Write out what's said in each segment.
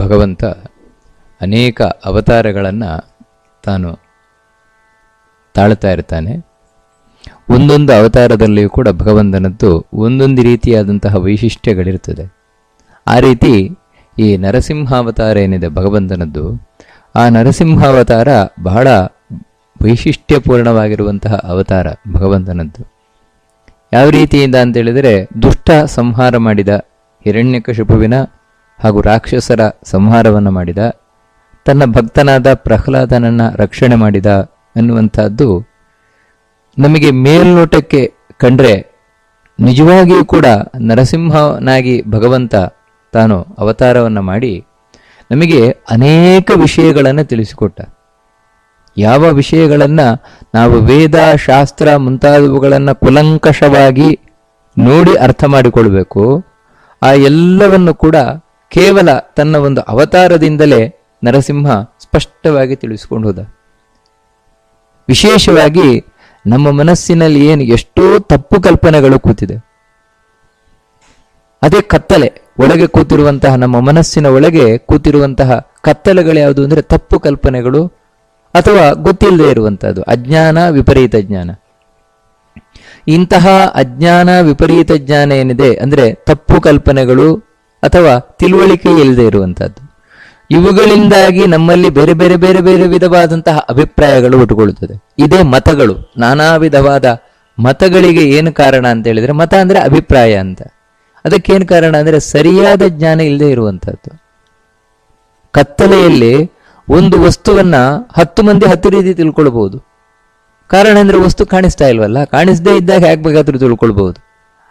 ಭಗವಂತ ಅನೇಕ ಅವತಾರಗಳನ್ನು ತಾನು ತಾಳ್ತಾ ಇರ್ತಾನೆ. ಒಂದೊಂದು ಅವತಾರದಲ್ಲಿಯೂ ಕೂಡ ಭಗವಂತನದ್ದು ಒಂದೊಂದು ರೀತಿಯಾದಂತಹ ವೈಶಿಷ್ಟ್ಯಗಳಿರ್ತದೆ. ಆ ರೀತಿ ಈ ನರಸಿಂಹಾವತಾರ ಏನಿದೆ ಭಗವಂತನದ್ದು, ಆ ನರಸಿಂಹಾವತಾರ ಬಹಳ ವೈಶಿಷ್ಟ್ಯಪೂರ್ಣವಾಗಿರುವಂತಹ ಅವತಾರ ಭಗವಂತನದ್ದು. ಯಾವ ರೀತಿಯಿಂದ ಅಂತೇಳಿದರೆ ದುಷ್ಟ ಸಂಹಾರ ಮಾಡಿದ ಹಿರಣ್ಯಕಶಿಪುವಿನ ಹಾಗೂ ರಾಕ್ಷಸರ ಸಂಹಾರವನ್ನು ಮಾಡಿದ, ತನ್ನ ಭಕ್ತನಾದ ಪ್ರಹ್ಲಾದನನ್ನು ರಕ್ಷಣೆ ಮಾಡಿದ ಅನ್ನುವಂಥದ್ದು ನಮಗೆ ಮೇಲ್ನೋಟಕ್ಕೆ ಕಂಡ್ರೆ ನಿಜವಾಗಿಯೂ ಕೂಡ ನರಸಿಂಹನಾಗಿ ಭಗವಂತ ತಾನು ಅವತಾರವನ್ನು ಮಾಡಿ ನಮಗೆ ಅನೇಕ ವಿಷಯಗಳನ್ನು ತಿಳಿಸಿಕೊಟ್ಟ. ಯಾವ ವಿಷಯಗಳನ್ನು ನಾವು ವೇದ, ಶಾಸ್ತ್ರ ಮುಂತಾದವುಗಳನ್ನು ಕುಲಂಕಷವಾಗಿ ನೋಡಿ ಅರ್ಥ ಮಾಡಿಕೊಳ್ಬೇಕು, ಆ ಎಲ್ಲವನ್ನು ಕೂಡ ಕೇವಲ ತನ್ನ ಒಂದು ಅವತಾರದಿಂದಲೇ ನರಸಿಂಹ ಸ್ಪಷ್ಟವಾಗಿ ತಿಳಿಸಿಕೊಂಡು ಹೋದ. ವಿಶೇಷವಾಗಿ ನಮ್ಮ ಮನಸ್ಸಿನಲ್ಲಿ ಏನು ಎಷ್ಟೋ ತಪ್ಪು ಕಲ್ಪನೆಗಳು ಕೂತಿದೆ. ಅದೇ ಕತ್ತಲೆ, ಒಳಗೆ ಕೂತಿರುವಂತಹ ನಮ್ಮ ಮನಸ್ಸಿನ ಒಳಗೆ ಕೂತಿರುವಂತಹ ಕತ್ತಲೆಗಳು ಯಾವುದು ಅಂದರೆ ತಪ್ಪು ಕಲ್ಪನೆಗಳು ಅಥವಾ ಗೊತ್ತಿಲ್ಲದೆ ಇರುವಂತಹದ್ದು, ಅಜ್ಞಾನ, ವಿಪರೀತ ಜ್ಞಾನ. ಇಂತಹ ಅಜ್ಞಾನ, ವಿಪರೀತ ಜ್ಞಾನ ಏನಿದೆ ಅಂದ್ರೆ ತಪ್ಪು ಕಲ್ಪನೆಗಳು ಅಥವಾ ತಿಳುವಳಿಕೆ ಇಲ್ಲದೆ ಇರುವಂತಹದ್ದು. ಇವುಗಳಿಂದಾಗಿ ನಮ್ಮಲ್ಲಿ ಬೇರೆ ಬೇರೆ ಬೇರೆ ಬೇರೆ ವಿಧವಾದಂತಹ ಅಭಿಪ್ರಾಯಗಳು ಹುಟ್ಟುಕೊಳ್ಳುತ್ತದೆ ಇದೇ ಮತಗಳು, ನಾನಾ ವಿಧವಾದ ಮತಗಳಿಗೆ ಏನು ಕಾರಣ ಅಂತ ಹೇಳಿದ್ರೆ ಮತ ಅಂದ್ರೆ ಅಭಿಪ್ರಾಯ ಅಂತ. ಅದಕ್ಕೇನು ಕಾರಣ ಅಂದ್ರೆ ಸರಿಯಾದ ಜ್ಞಾನ ಇಲ್ಲದೆ ಇರುವಂತಹದ್ದು. ಕತ್ತಲೆಯಲ್ಲಿ ಒಂದು ವಸ್ತುವನ್ನ ಹತ್ತು ಮಂದಿ ಹತ್ತು ರೀತಿ ತಿಳ್ಕೊಳ್ಬಹುದು. ಕಾರಣ ಅಂದ್ರೆ ವಸ್ತು ಕಾಣಿಸ್ತಾ ಇಲ್ವಲ್ಲ? ಕಾಣಿಸದೇ ಇದ್ದಾಗ ಹೇಗೆ ಬೇಕಾದ್ರೂ ತಿಳ್ಕೊಳ್ಬಹುದು.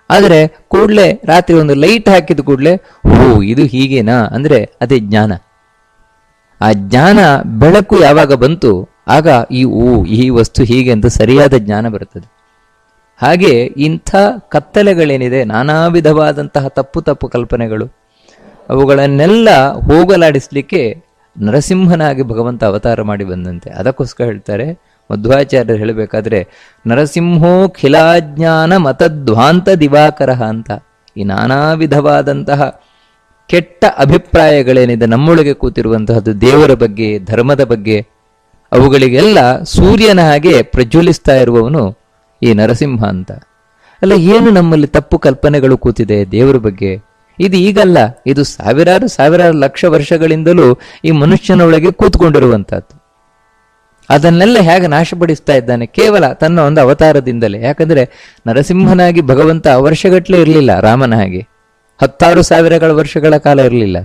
ಆದರೆ ಕೂಡಲೇ ರಾತ್ರಿ ಒಂದು ಲೈಟ್ ಹಾಕಿದ ಕೂಡಲೇ ಓ ಇದು ಹೀಗೇನಾ? ಅಂದರೆ ಅದೇ ಜ್ಞಾನ. ಆ ಜ್ಞಾನ ಬೆಳಕು ಯಾವಾಗ ಬಂತು, ಆಗ ಈ ಓ ಈ ವಸ್ತು ಹೀಗೆ ಅಂತ ಸರಿಯಾದ ಜ್ಞಾನ ಬರುತ್ತದೆ. ಹಾಗೆ ಇಂಥ ಕತ್ತಲೆಗಳೇನಿದೆ ನಾನಾ ವಿಧವಾದಂತಹ ತಪ್ಪು ತಪ್ಪು ಕಲ್ಪನೆಗಳು, ಅವುಗಳನ್ನೆಲ್ಲ ಹೋಗಲಾಡಿಸ್ಲಿಕ್ಕೆ ನರಸಿಂಹನಾಗಿ ಭಗವಂತ ಅವತಾರ ಮಾಡಿ ಬಂದಂತೆ. ಅದಕ್ಕೋಸ್ಕರ ಹೇಳ್ತಾರೆ ಮಧ್ವಾಚಾರ್ಯರು ಹೇಳಬೇಕಾದ್ರೆ, ನರಸಿಂಹೋ ಖಿಲಾಜ್ಞಾನ ಮತಧ್ವಾಂತ ದಿವಾಕರ ಅಂತ. ಈ ನಾನಾ ವಿಧವಾದಂತಹ ಕೆಟ್ಟ ಅಭಿಪ್ರಾಯಗಳೇನಿದೆ ನಮ್ಮೊಳಗೆ ಕೂತಿರುವಂತಹದ್ದು ದೇವರ ಬಗ್ಗೆ, ಧರ್ಮದ ಬಗ್ಗೆ, ಅವುಗಳಿಗೆಲ್ಲ ಸೂರ್ಯನ ಹಾಗೆ ಪ್ರಜ್ವಲಿಸ್ತಾ ಇರುವವನು ಈ ನರಸಿಂಹ ಅಂತ. ಅಲ್ಲ, ಏನು ನಮ್ಮಲ್ಲಿ ತಪ್ಪು ಕಲ್ಪನೆಗಳು ಕೂತಿದೆ ದೇವರ ಬಗ್ಗೆ? ಇದು ಈಗಲ್ಲ, ಇದು ಸಾವಿರಾರು ಸಾವಿರಾರು ಲಕ್ಷ ವರ್ಷಗಳಿಂದಲೂ ಈ ಮನುಷ್ಯನೊಳಗೆ ಕೂತ್ಕೊಂಡಿರುವಂತಹದ್ದು. ಅದನ್ನೆಲ್ಲ ಹೇಗೆ ನಾಶಪಡಿಸ್ತಾ ಇದ್ದಾನೆ? ಕೇವಲ ತನ್ನ ಒಂದು ಅವತಾರದಿಂದಲೇ. ಯಾಕಂದ್ರೆ ನರಸಿಂಹನಾಗಿ ಭಗವಂತ ವರ್ಷಗಟ್ಟಲೆ ಇರಲಿಲ್ಲ, ರಾಮನ ಹಾಗೆ. ಹತ್ತಾರು ಸಾವಿರಗಳ ವರ್ಷಗಳ ಕಾಲ ಇರಲಿಲ್ಲ.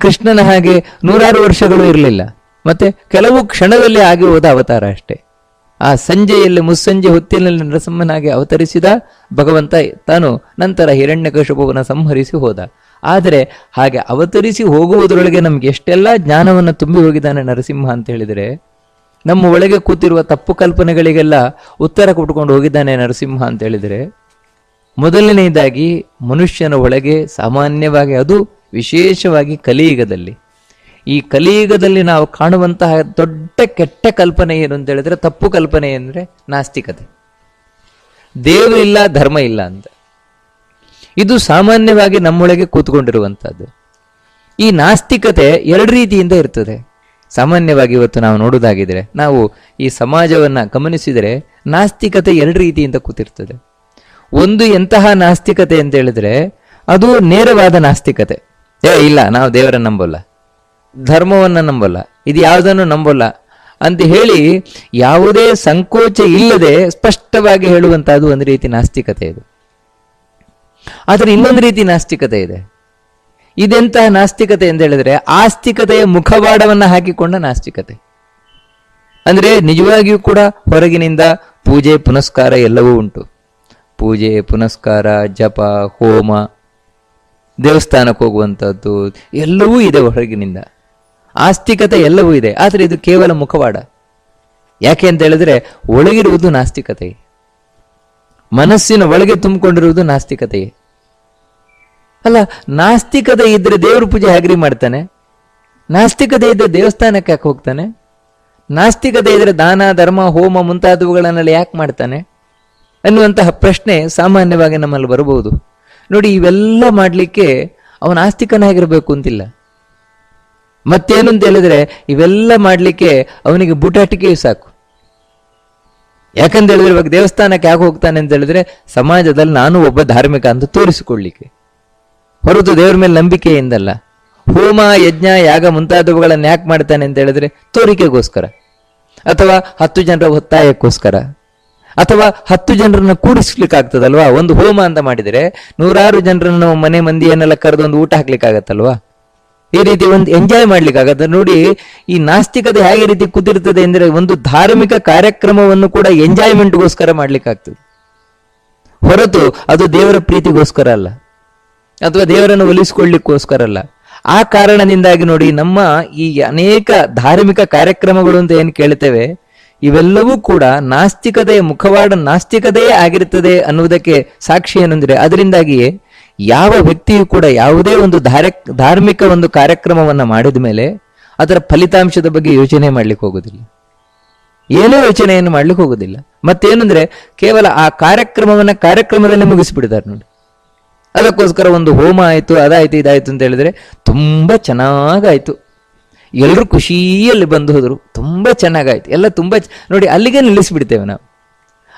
ಕೃಷ್ಣನ ಹಾಗೆ ನೂರಾರು ವರ್ಷಗಳು ಇರಲಿಲ್ಲ. ಮತ್ತೆ ಕೆಲವು ಕ್ಷಣದಲ್ಲಿ ಆಗಿ ಹೋದ ಅವತಾರ ಅಷ್ಟೇ. ಆ ಸಂಜೆಯಲ್ಲಿ, ಮುಸ್ಸಂಜೆ ಹೊತ್ತಿನಲ್ಲಿ ನರಸಿಂಹನಾಗಿ ಅವತರಿಸಿದ ಭಗವಂತ ತಾನು ನಂತರ ಹಿರಣ್ಯಕಶಪುವನ ಸಂಹರಿಸಿ ಹೋದ. ಆದರೆ ಹಾಗೆ ಅವತರಿಸಿ ಹೋಗುವುದರೊಳಗೆ ನಮ್ಗೆ ಎಷ್ಟೆಲ್ಲ ಜ್ಞಾನವನ್ನು ತುಂಬಿ ಹೋಗಿದ್ದಾನೆ ನರಸಿಂಹ ಅಂತ ಹೇಳಿದರೆ ನಮ್ಮ ಒಳಗೆ ಕೂತಿರುವ ತಪ್ಪು ಕಲ್ಪನೆಗಳಿಗೆಲ್ಲ ಉತ್ತರ ಕೊಟ್ಕೊಂಡು ಹೋಗಿದ್ದಾನೆ ನರಸಿಂಹ ಅಂತ ಹೇಳಿದರೆ, ಮೊದಲನೆಯದಾಗಿ ಮನುಷ್ಯನ ಒಳಗೆ ಸಾಮಾನ್ಯವಾಗಿ ಅದು ವಿಶೇಷವಾಗಿ ಕಲಿಯುಗದಲ್ಲಿ. ಈ ಕಲಿಯುಗದಲ್ಲಿ ನಾವು ಕಾಣುವಂತಹ ದೊಡ್ಡ ಕೆಟ್ಟ ಕಲ್ಪನೆ ಏನು ಅಂತ ಹೇಳಿದ್ರೆ, ತಪ್ಪು ಕಲ್ಪನೆ ಅಂದರೆ ನಾಸ್ತಿಕತೆ. ದೇವರು ಇಲ್ಲ, ಧರ್ಮ ಇಲ್ಲ ಅಂತ. ಇದು ಸಾಮಾನ್ಯವಾಗಿ ನಮ್ಮೊಳಗೆ ಕೂತ್ಕೊಂಡಿರುವಂತಹದ್ದು ಈ ನಾಸ್ತಿಕತೆ ಎರಡು ರೀತಿಯಿಂದ ಇರ್ತದೆ. ಸಾಮಾನ್ಯವಾಗಿ ಇವತ್ತು ನಾವು ನೋಡೋದಾಗಿದ್ರೆ ನಾವು ಈ ಸಮಾಜವನ್ನ ಗಮನಿಸಿದರೆ ನಾಸ್ತಿಕತೆ ಎರಡು ರೀತಿಯಿಂದ ಕೂತಿರ್ತದೆ. ಒಂದು ಎಂತಹ ನಾಸ್ತಿಕತೆ ಅಂತ ಹೇಳಿದ್ರೆ ಅದು ನೇರವಾದ ನಾಸ್ತಿಕತೆ. ಏ, ಇಲ್ಲ, ನಾವು ದೇವರನ್ನ ನಂಬಲ್ಲ. ಧರ್ಮವನ್ನ ನಂಬಲ್ಲ. ಇದು ಯಾವುದನ್ನು ನಂಬಲ್ಲ ಅಂತ ಹೇಳಿ ಯಾವುದೇ ಸಂಕೋಚ ಇಲ್ಲದೆ ಸ್ಪಷ್ಟವಾಗಿ ಹೇಳುವಂತಹದ್ದು ಒಂದು ರೀತಿ ನಾಸ್ತಿಕತೆ ಇದು. ಆದರೆ ಇನ್ನೊಂದು ರೀತಿ ನಾಸ್ತಿಕತೆ ಇದೆ. ಇದೆಂತಹ ನಾಸ್ತಿಕತೆ ಅಂತ ಹೇಳಿದ್ರೆ ಆಸ್ತಿಕತೆಯ ಮುಖವಾಡವನ್ನ ಹಾಕಿಕೊಂಡ ನಾಸ್ತಿಕತೆ. ಅಂದ್ರೆ ನಿಜವಾಗಿಯೂ ಕೂಡ ಹೊರಗಿನಿಂದ ಪೂಜೆ, ಪುನಸ್ಕಾರ ಎಲ್ಲವೂ ಉಂಟು. ಪೂಜೆ, ಪುನಸ್ಕಾರ, ಜಪ, ಹೋಮ, ದೇವಸ್ಥಾನಕ್ಕೆ ಹೋಗುವಂಥದ್ದು ಎಲ್ಲವೂ ಇದೆ ಹೊರಗಿನಿಂದ. ಆಸ್ತಿಕತೆ ಎಲ್ಲವೂ ಇದೆ, ಆದರೆ ಇದು ಕೇವಲ ಮುಖವಾಡ. ಯಾಕೆ ಅಂತ ಹೇಳಿದ್ರೆ ಒಳಗಿರುವುದು ನಾಸ್ತಿಕತೆ. ಮನಸ್ಸಿನ ಒಳಗೆ ತುಂಬಿಕೊಂಡಿರುವುದು ನಾಸ್ತಿಕತೆ. ಅಲ್ಲ, ನಾಸ್ತಿಕತೆ ಇದ್ರೆ ದೇವ್ರ ಪೂಜೆ ಹೇಗ್ರಿ ಮಾಡ್ತಾನೆ? ನಾಸ್ತಿಕತೆ ಇದ್ರೆ ದೇವಸ್ಥಾನಕ್ಕೆ ಯಾಕೆ ಹೋಗ್ತಾನೆ? ನಾಸ್ತಿಕತೆ ಇದ್ರೆ ದಾನ, ಧರ್ಮ, ಹೋಮ ಮುಂತಾದವುಗಳನ್ನೆಲ್ಲ ಯಾಕೆ ಮಾಡ್ತಾನೆ? ಅನ್ನುವಂತಹ ಪ್ರಶ್ನೆ ಸಾಮಾನ್ಯವಾಗಿ ನಮ್ಮಲ್ಲಿ ಬರಬಹುದು. ನೋಡಿ, ಇವೆಲ್ಲ ಮಾಡಲಿಕ್ಕೆ ಅವನ ಆಸ್ತಿಕನಾಗಿರಬೇಕು ಅಂತಿಲ್ಲ. ಮತ್ತೇನು ಅಂತ ಹೇಳಿದ್ರೆ, ಇವೆಲ್ಲ ಮಾಡಲಿಕ್ಕೆ ಅವನಿಗೆ ಬುಟಾಟಿಕೆಯು ಸಾಕು. ಯಾಕಂತ ಹೇಳಿದ್ರೆ ಇವಾಗ ದೇವಸ್ಥಾನಕ್ಕೆ ಯಾಕೆ ಹೋಗ್ತಾನೆ ಅಂತ ಹೇಳಿದ್ರೆ, ಸಮಾಜದಲ್ಲಿ ನಾನು ಒಬ್ಬ ಧಾರ್ಮಿಕ ಅಂತ ತೋರಿಸಿಕೊಳ್ಳಿಕ್ಕೆ. ಹೊರತು ದೇವ್ರ ಮೇಲೆ ನಂಬಿಕೆಯಿಂದಲ್ಲ ಹೋಮ, ಯಜ್ಞ, ಯಾಗ ಮುಂತಾದವುಗಳನ್ನು ಯಾಕೆ ಮಾಡ್ತಾನೆ ಅಂತ ಹೇಳಿದ್ರೆ ತೋರಿಕೆಗೋಸ್ಕರ. ಅಥವಾ ಹತ್ತು ಜನರ ಒತ್ತಾಯಕ್ಕೋಸ್ಕರ. ಅಥವಾ ಹತ್ತು ಜನರನ್ನು ಕೂಡಿಸ್ಲಿಕ್ಕೆ ಆಗ್ತದಲ್ವಾ ಒಂದು ಹೋಮ ಅಂತ ಮಾಡಿದರೆ ನೂರಾರು ಜನರನ್ನು ಮನೆ ಮಂದಿಯನ್ನೆಲ್ಲ ಕರೆದು ಒಂದು ಊಟ ಹಾಕ್ಲಿಕ್ಕಾಗತ್ತಲ್ವಾ? ಈ ರೀತಿ ಒಂದು ಎಂಜಾಯ್ ಮಾಡ್ಲಿಕ್ಕಾಗತ್ತೆ. ನೋಡಿ, ಈ ನಾಸ್ತಿಕತೆ ಹೇಗೆ ರೀತಿ ಕುದಿರ್ತದೆ ಅಂದ್ರೆ ಒಂದು ಧಾರ್ಮಿಕ ಕಾರ್ಯಕ್ರಮವನ್ನು ಕೂಡ ಎಂಜಾಯ್ಮೆಂಟ್ಗೋಸ್ಕರ ಮಾಡ್ಲಿಕ್ಕಾಗ್ತದೆ. ಹೊರತು ಅದು ದೇವರ ಪ್ರೀತಿಗೋಸ್ಕರ ಅಲ್ಲ. ಅಥವಾ ದೇವರನ್ನು ಒಲಿಸಿಕೊಳ್ಳಿಕ್ಕೋಸ್ಕರ ಅಲ್ಲ ಆ ಕಾರಣದಿಂದಾಗಿ ನೋಡಿ ನಮ್ಮ ಈ ಅನೇಕ ಧಾರ್ಮಿಕ ಕಾರ್ಯಕ್ರಮಗಳು ಅಂತ ಏನು ಕೇಳ್ತೇವೆ, ಇವೆಲ್ಲವೂ ಕೂಡ ನಾಸ್ತಿಕತೆಯ ಮುಖವಾಡ ನಾಸ್ತಿಕತೆಯೇ ಆಗಿರುತ್ತದೆ ಅನ್ನುವುದಕ್ಕೆ ಸಾಕ್ಷಿ ಏನಂದ್ರೆ ಅದರಿಂದಾಗಿಯೇ ಯಾವ ವ್ಯಕ್ತಿಯು ಕೂಡ ಯಾವುದೇ ಒಂದು ಧಾರ, ಧಾರ್ಮಿಕ ಒಂದು ಕಾರ್ಯಕ್ರಮವನ್ನ ಮಾಡಿದ ಮೇಲೆ ಅದರ ಫಲಿತಾಂಶದ ಬಗ್ಗೆ ಯೋಚನೆ ಮಾಡ್ಲಿಕ್ಕೆ ಹೋಗುದಿಲ್ಲ. ಏನೋ ಯೋಚನೆಯನ್ನು ಮಾಡ್ಲಿಕ್ಕೆ ಹೋಗುದಿಲ್ಲ. ಮತ್ತೇನಂದ್ರೆ ಕೇವಲ ಆ ಕಾರ್ಯಕ್ರಮವನ್ನ ಕಾರ್ಯಕ್ರಮದಲ್ಲಿ ಮುಗಿಸ್ಬಿಡ್ತಾರೆ ನೋಡಿ. ಅದಕ್ಕೋಸ್ಕರ ಒಂದು ಹೋಮ ಆಯಿತು, ಅದಾಯಿತು, ಇದಾಯಿತು ಅಂತ ಹೇಳಿದ್ರೆ ತುಂಬಾ ಚೆನ್ನಾಗಾಯಿತು. ಎಲ್ಲರೂ ಖುಷಿಯಲ್ಲಿ ಬಂದು ಹೋದರು, ತುಂಬ ಚೆನ್ನಾಗಾಯ್ತು. ಎಲ್ಲ ತುಂಬಾ ನೋಡಿ, ಅಲ್ಲಿಗೆ ನಿಲ್ಲಿಸಿಬಿಡ್ತೇವೆ ನಾವು.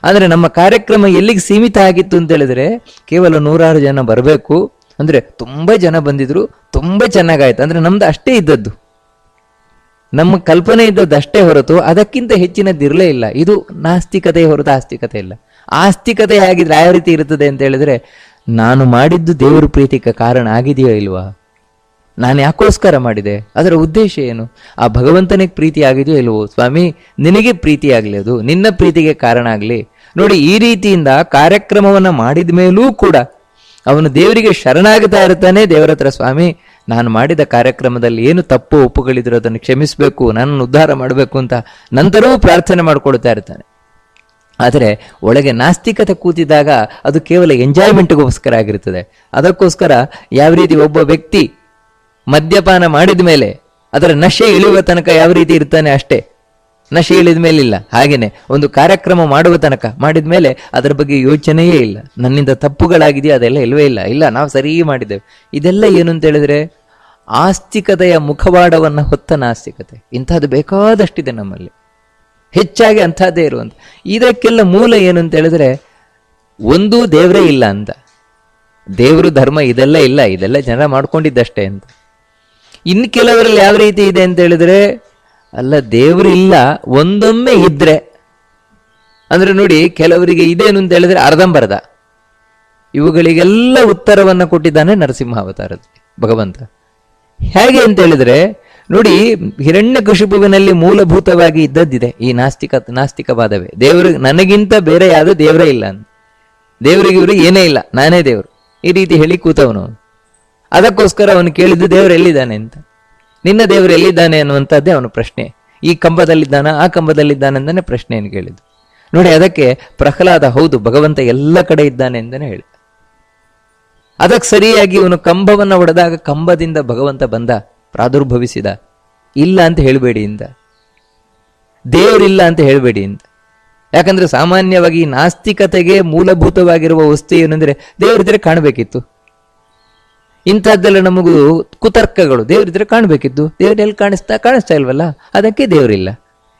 ಅಂದ್ರೆ ನಮ್ಮ ಕಾರ್ಯಕ್ರಮ ಎಲ್ಲಿಗೆ ಸೀಮಿತ ಆಗಿತ್ತು ಅಂತ ಹೇಳಿದ್ರೆ, ಕೇವಲ ನೂರಾರು ಜನ ಬರಬೇಕು. ಅಂದ್ರೆ ತುಂಬಾ ಜನ ಬಂದಿದ್ರು, ತುಂಬಾ ಚೆನ್ನಾಗಾಯ್ತು. ಅಂದ್ರೆ ನಮ್ದು ಅಷ್ಟೇ ಇದ್ದದ್ದು. ನಮ್ಮ ಕಲ್ಪನೆ ಇದ್ದದ್ದು ಅಷ್ಟೇ ಹೊರತು ಅದಕ್ಕಿಂತ ಹೆಚ್ಚಿನದ್ದಿರಲೇ ಇಲ್ಲ. ಇದು ನಾಸ್ತಿಕತೆ ಹೊರತು ಆಸ್ತಿಕತೆ ಇಲ್ಲ. ಆಸ್ತಿಕತೆ ಹೇಗಿದ್ರೆ ಯಾವ ರೀತಿ ಇರುತ್ತದೆ ಅಂತ ಹೇಳಿದ್ರೆ ನಾನು ಮಾಡಿದ್ದು ದೇವರ ಪ್ರೀತಿಗೆ ಕಾರಣ ಆಗಿದೆಯೋ ಇಲ್ವಾ? ನಾನು ಯಾಕೋಸ್ಕರ ಮಾಡಿದೆ? ಅದರ ಉದ್ದೇಶ ಏನು? ಆ ಭಗವಂತನಿಗೆ ಪ್ರೀತಿ ಆಗಿದೆಯೋ ಇಲ್ವೋ? ಸ್ವಾಮಿ, ನಿನಗೆ ಪ್ರೀತಿ ಆಗಲಿ ಅದು. ನಿನ್ನ ಪ್ರೀತಿಗೆ ಕಾರಣ ಆಗಲಿ. ನೋಡಿ, ಈ ರೀತಿಯಿಂದ ಕಾರ್ಯಕ್ರಮವನ್ನು ಮಾಡಿದ ಮೇಲೂ ಕೂಡ ಅವನು ದೇವರಿಗೆ ಶರಣಾಗ್ತಾ ಇರ್ತಾನೆ. ದೇವರ ಹತ್ರ, ಸ್ವಾಮಿ, ನಾನು ಮಾಡಿದ ಕಾರ್ಯಕ್ರಮದಲ್ಲಿ ಏನು ತಪ್ಪು ಒಪ್ಪುಗಳಿದ್ರು ಅದನ್ನು ಕ್ಷಮಿಸಬೇಕು, ನನ್ನನ್ನು ಉದ್ಧಾರ ಮಾಡಬೇಕು ಅಂತ ನಂತರವೂ ಪ್ರಾರ್ಥನೆ ಮಾಡಿಕೊಳ್ತಾ ಇರ್ತಾನೆ. ಆದರೆ ಒಳಗೆ ನಾಸ್ತಿಕತೆ ಕೂತಿದಾಗ ಅದು ಕೇವಲ ಎಂಜಾಯ್ಮೆಂಟ್ಗೋಸ್ಕರ ಆಗಿರ್ತದೆ ಅದಕ್ಕೋಸ್ಕರ ಯಾವ ರೀತಿ ಒಬ್ಬ ವ್ಯಕ್ತಿ ಮದ್ಯಪಾನ ಮಾಡಿದ ಮೇಲೆ ಅದರ ನಶೆ ಇಳಿಯುವ ತನಕ ಯಾವ ರೀತಿ ಇರ್ತಾನೆ ಅಷ್ಟೇ. ನಶೆ ಇಳಿದ ಮೇಲೆ ಇಲ್ಲ ಹಾಗೇನೆ ಒಂದು ಕಾರ್ಯಕ್ರಮ ಮಾಡುವ ತನಕ ಮಾಡಿದ ಮೇಲೆ ಅದರ ಬಗ್ಗೆ ಯೋಚನೆಯೇ ಇಲ್ಲ. ನನ್ನಿಂದ ತಪ್ಪುಗಳಾಗಿದೆಯಾ ಅದೆಲ್ಲ ಇಲ್ಲವೇ ಇಲ್ಲ. ಇಲ್ಲ, ನಾವು ಸರಿ ಮಾಡಿದ್ದೇವೆ. ಇದೆಲ್ಲ ಏನು ಅಂತ ಹೇಳಿದ್ರೆ ಆಸ್ತಿಕತೆಯ ಮುಖವಾಡವನ್ನು ಹೊತ್ತ ನಾಸ್ತಿಕತೆ. ಇಂಥದ್ದು ಬೇಕಾದಷ್ಟಿದೆ ನಮ್ಮಲ್ಲಿ. ಹೆಚ್ಚಾಗಿ ಅಂಥದ್ದೇ ಇರುವಂಥ ಇದಕ್ಕೆಲ್ಲ ಮೂಲ ಏನು ಅಂತ ಹೇಳಿದ್ರೆ, ಒಂದೂ ದೇವರೇ ಇಲ್ಲ ಅಂತ. ದೇವರು ಧರ್ಮ ಇದೆಲ್ಲ ಇಲ್ಲ, ಇದೆಲ್ಲ ಜನ ಮಾಡ್ಕೊಂಡಿದ್ದಷ್ಟೇ ಅಂತ. ಇನ್ನು ಕೆಲವರಲ್ಲಿ ಯಾವ ರೀತಿ ಇದೆ ಅಂತ ಹೇಳಿದ್ರೆ, ಅಲ್ಲ, ದೇವರು ಇಲ್ಲ, ಒಂದೊಮ್ಮೆ ಇದ್ರೆ. ಅಂದ್ರೆ ನೋಡಿ, ಕೆಲವರಿಗೆ ಇದೇನು ಅಂತ ಹೇಳಿದ್ರೆ ಅರ್ಧಂಬರ್ಧ. ಇವುಗಳಿಗೆಲ್ಲ ಉತ್ತರವನ್ನು ಕೊಟ್ಟಿದ್ದಾನೆ ನರಸಿಂಹ ಅವತಾರದಲ್ಲಿ, ಭಗವಂತ. ಹೇಗೆ ಅಂತ ಹೇಳಿದ್ರೆ ನೋಡಿ ಹಿರಣ್ಯ ಕಶುಪುವಿನಲ್ಲಿ ಮೂಲಭೂತವಾಗಿ ಇದ್ದದ್ದಿದೆ. ಈ ನಾಸ್ತಿಕ, ನಾಸ್ತಿಕವಾದವೇ. ದೇವರು ನನಗಿಂತ ಬೇರೆ ಯಾವುದು ದೇವರೇ ಇಲ್ಲ ಅಂತ. ದೇವರಿಗೆ ಇವರು ಏನೇ ಇಲ್ಲ. ನಾನೇ ದೇವರು. ಈ ರೀತಿ ಹೇಳಿ ಕೂತವನು. ಅದಕ್ಕೋಸ್ಕರ ಅವನು ಕೇಳಿದ್ದು ದೇವರು ಎಲ್ಲಿದ್ದಾನೆ ಅಂತ. ನಿನ್ನ ದೇವರು ಎಲ್ಲಿದ್ದಾನೆ ಅನ್ನುವಂಥದ್ದೇ ಅವನ ಪ್ರಶ್ನೆ. ಈ ಕಂಬದಲ್ಲಿದ್ದಾನ, ಆ ಕಂಬದಲ್ಲಿದ್ದಾನೆ ಅಂತಾನೆ ಪ್ರಶ್ನೆಯನ್ನು ಕೇಳಿದ್ದು. ನೋಡಿ, ಅದಕ್ಕೆ ಪ್ರಹ್ಲಾದ ಹೌದು, ಭಗವಂತ ಎಲ್ಲ ಕಡೆ ಇದ್ದಾನೆ ಅಂತಾನೆ ಹೇಳಿ ಅದಕ್ಕೆ ಸರಿಯಾಗಿ ಇವನು ಕಂಬವನ್ನ ಒಡೆದಾಗ ಕಂಬದಿಂದ ಭಗವಂತ ಬಂದ. ಪ್ರಾದುರ್ಭವಿಸಿದ. ಇಲ್ಲ ಅಂತ ಹೇಳಬೇಡಿ ಇಂದ. ದೇವರಿಲ್ಲ ಅಂತ ಹೇಳಬೇಡಿ ಇಂದ. ಯಾಕಂದ್ರೆ ಸಾಮಾನ್ಯವಾಗಿ ನಾಸ್ತಿಕತೆಗೆ ಮೂಲಭೂತವಾಗಿರುವ ವಸ್ತು ಏನಂದ್ರೆ ದೇವರಿದ್ರೆ ಕಾಣಬೇಕಿತ್ತು. ಇಂಥದ್ದೆಲ್ಲ ನಮಗೂ ಕುತರ್ಕಗಳು ದೇವರಿದ್ರೆ ಕಾಣಬೇಕಿತ್ತು. ದೇವರಲ್ಲಿ ಕಾಣಿಸ್ತಾ ಕಾಣಿಸ್ತಾ ಇಲ್ವಲ್ಲ? ಅದಕ್ಕೆ ದೇವರಿಲ್ಲ.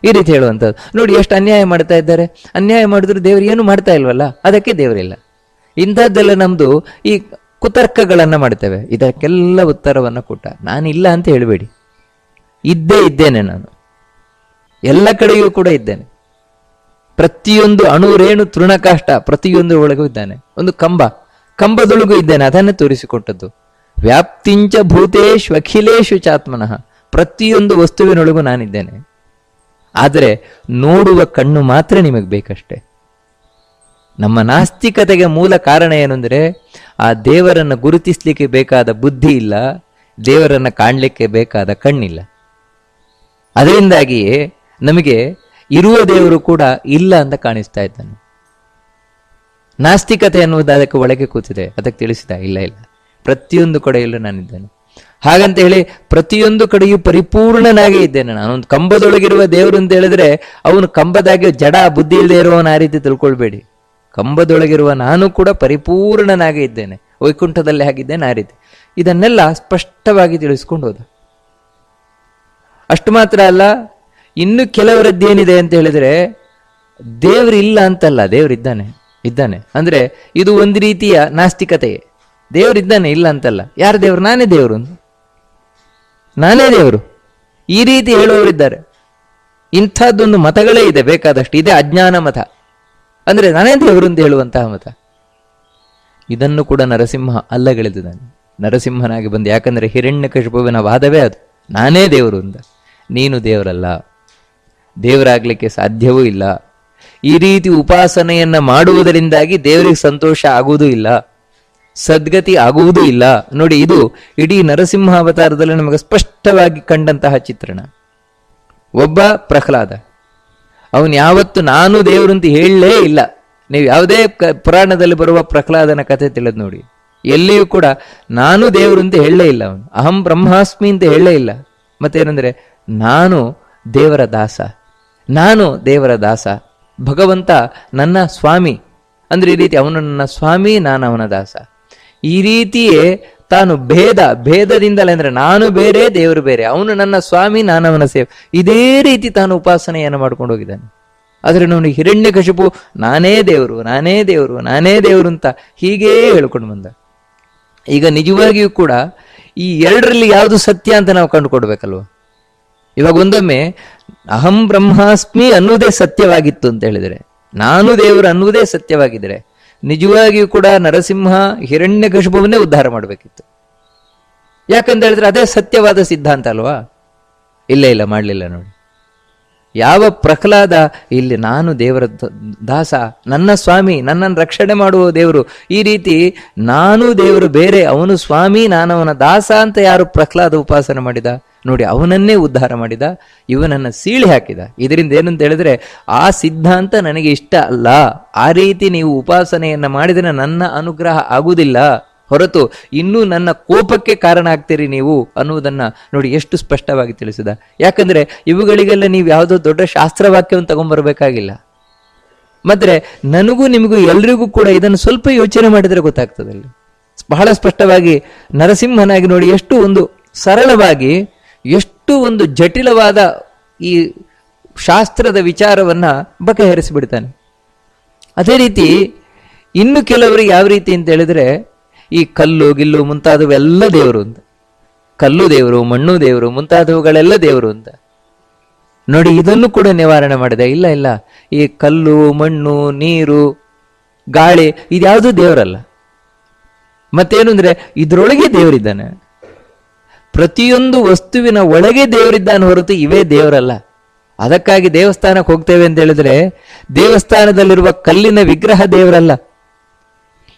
ಈ ರೀತಿ ಹೇಳುವಂಥದ್ದು. ನೋಡಿ, ಎಷ್ಟು ಅನ್ಯಾಯ ಮಾಡ್ತಾ ಇದ್ದಾರೆ. ಅನ್ಯಾಯ ಮಾಡಿದ್ರು ದೇವರು ಏನು ಮಾಡ್ತಾ ಇಲ್ವಲ್ಲ? ಅದಕ್ಕೆ ದೇವರಿಲ್ಲ. ಇಂಥದ್ದೆಲ್ಲ ನಮ್ದು ಈ ಕುತರ್ಕಗಳನ್ನ ಮಾಡ್ತೇವೆ. ಇದಕ್ಕೆಲ್ಲ ಉತ್ತರವನ್ನು ಕೊಟ್ಟ. ನಾನು ಇಲ್ಲ ಅಂತ ಹೇಳಬೇಡಿ. ಇದ್ದೇ ಇದ್ದೇನೆ ನಾನು. ಎಲ್ಲ ಕಡೆಯೂ ಕೂಡ ಇದ್ದೇನೆ. ಪ್ರತಿಯೊಂದು ಅಣುರೇಣು ತೃಣಕಾಷ್ಟ ಪ್ರತಿಯೊಂದು ಒಳಗೂ ಇದ್ದಾನೆ. ಒಂದು ಕಂಬ. ಕಂಬದೊಳಗೂ ಇದ್ದೇನೆ. ಅದನ್ನೇ ತೋರಿಸಿಕೊಟ್ಟದ್ದು. ವ್ಯಾಪ್ತಿಂಚ ಭೂತೇಶು ಅಖಿಲೇಶು ಚಾತ್ಮನಃ. ಪ್ರತಿಯೊಂದು ವಸ್ತುವಿನೊಳಗೂ ನಾನಿದ್ದೇನೆ. ಆದರೆ ನೋಡುವ ಕಣ್ಣು ಮಾತ್ರ ನಿಮಗೆ ಬೇಕಷ್ಟೇ. ನಮ್ಮ ನಾಸ್ತಿಕತೆಗೆ ಮೂಲ ಕಾರಣ ಏನಂದ್ರೆ ಆ ದೇವರನ್ನ ಗುರುತಿಸ್ಲಿಕ್ಕೆ ಬೇಕಾದ ಬುದ್ಧಿ ಇಲ್ಲ, ದೇವರನ್ನ ಕಾಣಲಿಕ್ಕೆ ಬೇಕಾದ ಕಣ್ಣಿಲ್ಲ. ಅದರಿಂದಾಗಿಯೇ ನಮಗೆ ಇರುವ ದೇವರು ಕೂಡ ಇಲ್ಲ ಅಂತ ಕಾಣಿಸ್ತಾ ಇದ್ದಾನೆ. ನಾಸ್ತಿಕತೆ ಅನ್ನುವುದು ಅದಕ್ಕೆ ಒಳಗೆ ಕೂತಿದೆ, ಅದಕ್ಕೆ ತಿಳಿಸಿದ, ಇಲ್ಲ ಇಲ್ಲ. ಪ್ರತಿಯೊಂದು ಕಡೆಯಲ್ಲೂ ನಾನಿದ್ದೇನೆ. ಹಾಗಂತ ಹೇಳಿ ಪ್ರತಿಯೊಂದು ಕಡೆಯೂ ಪರಿಪೂರ್ಣನಾಗಿ ಇದ್ದೇನೆ ನಾನು. ಒಂದು ಕಂಬದೊಳಗಿರುವ ದೇವರು ಅಂತ ಹೇಳಿದ್ರೆ, ಅವನು ಕಂಬದಾಗೆ ಜಡ, ಬುದ್ಧಿ ಇಲ್ಲದೆ ಇರುವವನ ಆ ರೀತಿ ತಿಳ್ಕೊಳ್ಬೇಡಿ. ಕಂಬದೊಳಗಿರುವ ನಾನು ಕೂಡ ಪರಿಪೂರ್ಣನಾಗಿ ಇದ್ದೇನೆ. ವೈಕುಂಠದಲ್ಲಿ ಹಾಗಿದ್ದೇನೆ ಆ ರೀತಿ. ಇದನ್ನೆಲ್ಲ ಸ್ಪಷ್ಟವಾಗಿ ತಿಳಿಸ್ಕೊಂಡು ಹೋದ. ಅಷ್ಟು ಮಾತ್ರ ಅಲ್ಲ, ಇನ್ನು ಕೆಲವರದ್ದೇನಿದೆ ಅಂತ ಹೇಳಿದ್ರೆ, ದೇವರು ಇಲ್ಲ ಅಂತಲ್ಲ ದೇವರಿದ್ದಾನೆ ಇದ್ದಾನೆ ಅಂದ್ರೆ ಇದು ಒಂದು ರೀತಿಯ ನಾಸ್ತಿಕತೆ ದೇವರಿದ್ದಾನೆ ಇಲ್ಲ ಅಂತಲ್ಲ. ಯಾರು ದೇವರು? ನಾನೇ ದೇವರು. ನಾನೇ ದೇವರು. ಈ ರೀತಿ ಹೇಳುವವರಿದ್ದಾರೆ. ಇಂಥದ್ದೊಂದು ಮತಗಳೇ ಇದೆ, ಬೇಕಾದಷ್ಟು. ಇದೆ ಅಜ್ಞಾನ ಮತ. ಅಂದ್ರೆ ನಾನೇ ದೇವರು ಅಂತ ಹೇಳುವಂತಹ ಮತ. ಇದನ್ನು ಕೂಡ ನರಸಿಂಹ ಅಲ್ಲಗಳೆದಿದ್ದಾನೆ. ನರಸಿಂಹನಾಗಿ ಬಂದು ಯಾಕಂದರೆ ಹಿರಣ್ಯ ಕಶುಪುವಿನ ವಾದವೇ ಅದು. ನಾನೇ ದೇವರು ಅಂತ ನೀನು ದೇವರಲ್ಲ. ದೇವರಾಗಲಿಕ್ಕೆ ಸಾಧ್ಯವೂ ಇಲ್ಲ. ಈ ರೀತಿ ಉಪಾಸನೆಯನ್ನ ಮಾಡುವುದರಿಂದಾಗಿ ದೇವರಿಗೆ ಸಂತೋಷ ಆಗುವುದೂ ಇಲ್ಲ. ಸದ್ಗತಿ ಆಗುವುದೂ ಇಲ್ಲ. ನೋಡಿ, ಇದು ಇಡೀ ನರಸಿಂಹ ಅವತಾರದಲ್ಲಿ ನಮಗೆ ಸ್ಪಷ್ಟವಾಗಿ ಕಂಡಂತಹ ಚಿತ್ರಣ. ಒಬ್ಬ ಪ್ರಹ್ಲಾದ. ಅವನು ಯಾವತ್ತು ನಾನು ದೇವರು ಅಂತ ಹೇಳಲೇ ಇಲ್ಲ. ನೀವು ಯಾವುದೇ ಪುರಾಣದಲ್ಲಿ ಬರುವ ಪ್ರಹ್ಲಾದನ ಕಥೆ ತಿಳಿದು ನೋಡಿ. ಎಲ್ಲಿಯೂ ಕೂಡ ನಾನು ದೇವರು ಅಂತ ಹೇಳಲೇ ಇಲ್ಲ ಅವನು. ಅಹಂ ಬ್ರಹ್ಮಾಸ್ಮಿ ಅಂತ ಹೇಳಲೇ ಇಲ್ಲ. ಮತ್ತೇನೆಂದರೆ, ನಾನು ದೇವರ ದಾಸ. ನಾನು ದೇವರ ದಾಸ. ಭಗವಂತ ನನ್ನ ಸ್ವಾಮಿ. ಅಂದರೆ ಈ ರೀತಿ ಅವನು ನನ್ನ ಸ್ವಾಮಿ, ನಾನು ಅವನ ದಾಸ. ಈ ರೀತಿಯೇ ತಾನು ಭೇದ, ಭೇದದಿಂದಲೇ ಅಂದ್ರೆ ನಾನು ಬೇರೆ, ದೇವರು ಬೇರೆ. ಅವನು ನನ್ನ ಸ್ವಾಮಿ ನಾನು ಅವನ ಸೇವೆ. ಇದೇ ರೀತಿ ತಾನು ಉಪಾಸನೆಯನ್ನು ಮಾಡ್ಕೊಂಡು ಹೋಗಿದ್ದಾನೆ. ಆದ್ರೆ ನೋಡಿ ಹಿರಣ್ಯಕಶಿಪು ನಾನೇ ದೇವರು ನಾನೇ ದೇವರು ನಾನೇ ದೇವರು ಅಂತ ಹೀಗೇ ಹೇಳ್ಕೊಂಡು ಬಂದ. ಈಗ ನಿಜವಾಗಿಯೂ ಕೂಡ ಈ ಎರಡರಲ್ಲಿ ಯಾವುದು ಸತ್ಯ ಅಂತ ನಾವು ಕಂಡುಕೊಡ್ಬೇಕಲ್ವ? ಇವಾಗ ಒಂದೊಮ್ಮೆ, ಅಹಂ ಬ್ರಹ್ಮಾಸ್ಮಿ ಅನ್ನುವುದೇ ಸತ್ಯವಾಗಿತ್ತು ಅಂತ ಹೇಳಿದರೆ, ನಾನು ದೇವರು ಅನ್ನುವುದೇ ಸತ್ಯವಾಗಿದ್ರೆ ನಿಜವಾಗಿಯೂ ಕೂಡ ನರಸಿಂಹ ಹಿರಣ್ಯಕಶಿಪುವನ್ನೇ ಉದ್ಧಾರ ಮಾಡಬೇಕಿತ್ತು. ಯಾಕಂತ ಹೇಳಿದ್ರೆ ಅದೇ ಸತ್ಯವಾದ ಸಿದ್ಧಾಂತ ಅಲ್ವಾ? ಇಲ್ಲ ಇಲ್ಲ, ಮಾಡಲಿಲ್ಲ ನೋಡಿ. ಯಾವ ಪ್ರಹ್ಲಾದ, ಇಲ್ಲಿ ನಾನು ದೇವರ ದಾಸ, ನನ್ನ ಸ್ವಾಮಿ, ನನ್ನನ್ನು ರಕ್ಷಣೆ ಮಾಡುವ ದೇವರು, ಈ ರೀತಿ ನಾನು ದೇವರು ಬೇರೆ, ಅವನು ಸ್ವಾಮಿ ನಾನು ಅವನ ದಾಸ ಅಂತ ಯಾರು ಪ್ರಹ್ಲಾದ ಉಪಾಸನೆ ಮಾಡಿದ? ನೋಡಿ ಅವನನ್ನೇ ಉದ್ಧಾರ ಮಾಡಿದ, ಇವನನ್ನ ಸೀಳಿ ಹಾಕಿದ. ಇದರಿಂದ ಏನಂತ ಹೇಳಿದ್ರೆ, ಆ ಸಿದ್ಧಾಂತ ನನಗೆ ಇಷ್ಟ ಅಲ್ಲ. ಆ ರೀತಿ ನೀವು ಉಪಾಸನೆಯನ್ನ ಮಾಡಿದರೆ ನನ್ನ ಅನುಗ್ರಹ ಆಗುವುದಿಲ್ಲ. ಹೊರತು ಇನ್ನೂ ನನ್ನ ಕೋಪಕ್ಕೆ ಕಾರಣ ಆಗ್ತೀರಿ ನೀವು ಅನ್ನುವುದನ್ನು ನೋಡಿ ಎಷ್ಟು ಸ್ಪಷ್ಟವಾಗಿ ತಿಳಿಸಿದ. ಯಾಕಂದ್ರೆ ಇವುಗಳಿಗೆಲ್ಲ ನೀವು ಯಾವುದೋ ದೊಡ್ಡ ಶಾಸ್ತ್ರವಾಕ್ಯವನ್ನು ತಗೊಂಡ್ಬರ್ಬೇಕಾಗಿಲ್ಲ. ಮತ್ತೆ ನನಗೂ ನಿಮಗೂ ಎಲ್ರಿಗೂ ಕೂಡ ಇದನ್ನು ಸ್ವಲ್ಪ ಯೋಚನೆ ಮಾಡಿದರೆ ಗೊತ್ತಾಗ್ತದಲ್ಲಿ ಬಹಳ ಸ್ಪಷ್ಟವಾಗಿ ನರಸಿಂಹನಾಗಿ ನೋಡಿ ಎಷ್ಟು ಒಂದು ಸರಳವಾಗಿ ಎಷ್ಟು ಒಂದು ಜಟಿಲವಾದ ಈ ಶಾಸ್ತ್ರದ ವಿಚಾರವನ್ನ ಬಗೆಹರಿಸಿಬಿಡ್ತಾನೆ. ಅದೇ ರೀತಿ ಇನ್ನು ಕೆಲವರು ಯಾವ ರೀತಿ ಅಂತ ಹೇಳಿದ್ರೆ, ಈ ಕಲ್ಲು, ಗಿಲ್ಲು ಮುಂತಾದವೆಲ್ಲ ದೇವರು ಅಂತ. ಕಲ್ಲು ದೇವರು, ಮಣ್ಣು ದೇವರು, ಮುಂತಾದವುಗಳೆಲ್ಲ ದೇವರು ಅಂತ. ನೋಡಿ, ಇದನ್ನು ಕೂಡ ನಿವಾರಣೆ ಮಾಡಿದೆ. ಇಲ್ಲ ಇಲ್ಲ. ಈ ಕಲ್ಲು, ಮಣ್ಣು, ನೀರು, ಗಾಳಿ, ಇದ್ಯಾವುದು ದೇವರಲ್ಲ. ಮತ್ತೇನು ಅಂದ್ರೆ, ಇದ್ರೊಳಗೆ ದೇವರಿದ್ದಾನೆ. ಪ್ರತಿಯೊಂದು ವಸ್ತುವಿನ ಒಳಗೆ ದೇವರಿದ್ದಾನೆ ಹೊರತು ಇವೇ ದೇವರಲ್ಲ. ಅದಕ್ಕಾಗಿ ದೇವಸ್ಥಾನಕ್ಕೆ ಹೋಗ್ತೇವೆ ಅಂತ ಹೇಳಿದ್ರೆ ದೇವಸ್ಥಾನದಲ್ಲಿರುವ ಕಲ್ಲಿನ ವಿಗ್ರಹ ದೇವರಲ್ಲ.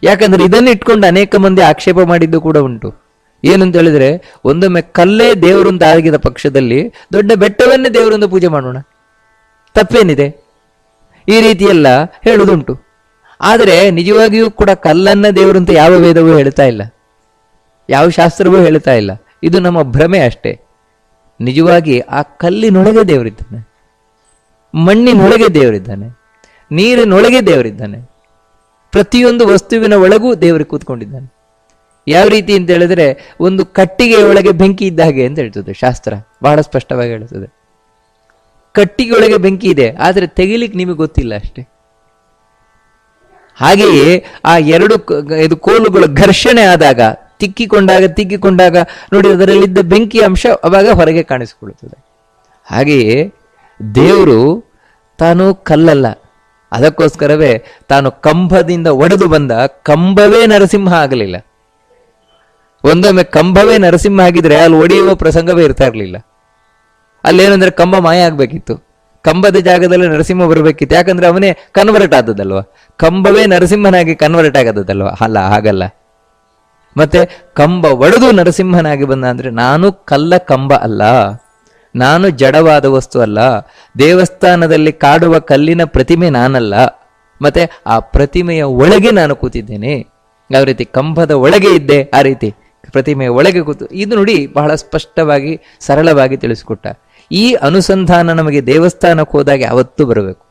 ಯಾಕಂದ್ರೆ ಇದನ್ನು ಇಟ್ಕೊಂಡು ಅನೇಕ ಮಂದಿ ಆಕ್ಷೇಪ ಮಾಡಿದ್ದು ಕೂಡ ಉಂಟು. ಏನಂತ ಹೇಳಿದ್ರೆ ಒಂದೊಮ್ಮೆ ಕಲ್ಲೇ ದೇವರು ಅಂತ ಆಗಿದ ಪಕ್ಷದಲ್ಲಿ ದೊಡ್ಡ ಬೆಟ್ಟವನ್ನೇ ದೇವರೊಂದು ಪೂಜೆ ಮಾಡೋಣ. ತಪ್ಪೇನಿದೆ? ಈ ರೀತಿಯೆಲ್ಲ ಹೇಳುವುದುಂಟು. ಆದರೆ ನಿಜವಾಗಿಯೂ ಕೂಡ ಕಲ್ಲನ್ನ ದೇವರಂತ ಯಾವ ವೇದವೂ ಹೇಳ್ತಾ ಇಲ್ಲ. ಯಾವ ಶಾಸ್ತ್ರವೂ ಹೇಳ್ತಾ ಇಲ್ಲ. ಇದು ನಮ್ಮ ಭ್ರಮೆ ಅಷ್ಟೇ. ನಿಜವಾಗಿ ಆ ಕಲ್ಲಿನೊಳಗೆ ದೇವರಿದ್ದಾನೆ. ಮಣ್ಣಿನೊಳಗೆ ದೇವರಿದ್ದಾನೆ. ನೀರಿನೊಳಗೆ ದೇವರಿದ್ದಾನೆ. ಪ್ರತಿಯೊಂದು ವಸ್ತುವಿನ ಒಳಗೂ ದೇವರು ಕೂತ್ಕೊಂಡಿದ್ದಾನೆ. ಯಾವ ರೀತಿ ಅಂತ ಹೇಳಿದ್ರೆ ಒಂದು ಕಟ್ಟಿಗೆ ಒಳಗೆ ಬೆಂಕಿ ಇದ್ದ ಹಾಗೆ ಅಂತ ಹೇಳ್ತದೆ ಶಾಸ್ತ್ರ. ಬಹಳ ಸ್ಪಷ್ಟವಾಗಿ ಹೇಳ್ತದೆ. ಕಟ್ಟಿಗೆ ಒಳಗೆ ಬೆಂಕಿ ಇದೆ, ಆದರೆ ತೆಗಿಲಿಕ್ಕೆ ನಿಮಗೆ ಗೊತ್ತಿಲ್ಲ ಅಷ್ಟೇ. ಹಾಗೆಯೇ ಆ ಎರಡು ಇದು ಕೋಲುಗಳು ಘರ್ಷಣೆ ಆದಾಗ ತಿಕ್ಕಿಕೊಂಡಾಗ ತಿಕ್ಕಿಕೊಂಡಾಗ ನೋಡಿ ಅದರಲ್ಲಿದ್ದ ಬೆಂಕಿ ಅಂಶ ಅವಾಗ ಹೊರಗೆ ಕಾಣಿಸಿಕೊಳ್ಳುತ್ತದೆ. ಹಾಗೆಯೇ ದೇವರು ತಾನು ಕಲ್ಲಲ್ಲ. ಅದಕ್ಕೋಸ್ಕರವೇ ತಾನು ಕಂಬದಿಂದ ಒಡೆದು ಬಂದ ಕಂಬವೇ ನರಸಿಂಹ ಆಗಲಿಲ್ಲ. ಒಂದೊಮ್ಮೆ ಕಂಬವೇ ನರಸಿಂಹ ಆಗಿದ್ರೆ ಅಲ್ಲಿ ಒಡೆಯುವ ಪ್ರಸಂಗವೇ ಇರ್ತಾ ಇರಲಿಲ್ಲ. ಅಲ್ಲೇನಂದ್ರೆ ಕಂಬ ಮಾಯ ಆಗಬೇಕಿತ್ತು. ಕಂಬದ ಜಾಗದಲ್ಲಿ ನರಸಿಂಹ ಬರಬೇಕಿತ್ತು. ಯಾಕಂದ್ರೆ ಅವನೇ ಕನ್ವರ್ಟ್ ಆದದಲ್ವಾ ಕಂಬವೇ ನರಸಿಂಹನಾಗಿ ಕನ್ವರ್ಟ್ ಆಗದಲ್ವಾ ಅಲ್ಲ, ಹಾಗಲ್ಲ. ಮತ್ತೆ ಕಂಬ ಒಡೆದು ನರಸಿಂಹನಾಗಿ ಬಂದ ಅಂದ್ರೆ ನಾನು ಕಲ್ಲ ಕಂಬ ಅಲ್ಲ, ನಾನು ಜಡವಾದ ವಸ್ತು ಅಲ್ಲ, ದೇವಸ್ಥಾನದಲ್ಲಿ ಕಾಡುವ ಕಲ್ಲಿನ ಪ್ರತಿಮೆ ನಾನಲ್ಲ, ಮತ್ತೆ ಆ ಪ್ರತಿಮೆಯ ಒಳಗೆ ನಾನು ಕೂತಿದ್ದೇನೆ. ಯಾವ ರೀತಿ ಕಂಬದ ಒಳಗೆ ಇದ್ದೆ, ಆ ರೀತಿ ಪ್ರತಿಮೆಯ ಒಳಗೆ ಕೂತು. ಇದು ನೋಡಿ ಬಹಳ ಸ್ಪಷ್ಟವಾಗಿ ಸರಳವಾಗಿ ತಿಳಿಸಿಕೊಟ್ಟ. ಈ ಅನುಸಂಧಾನ ನಮಗೆ ದೇವಸ್ಥಾನಕ್ಕೆ ಹೋದಾಗ ಯಾವತ್ತೂ ಬರಬೇಕು.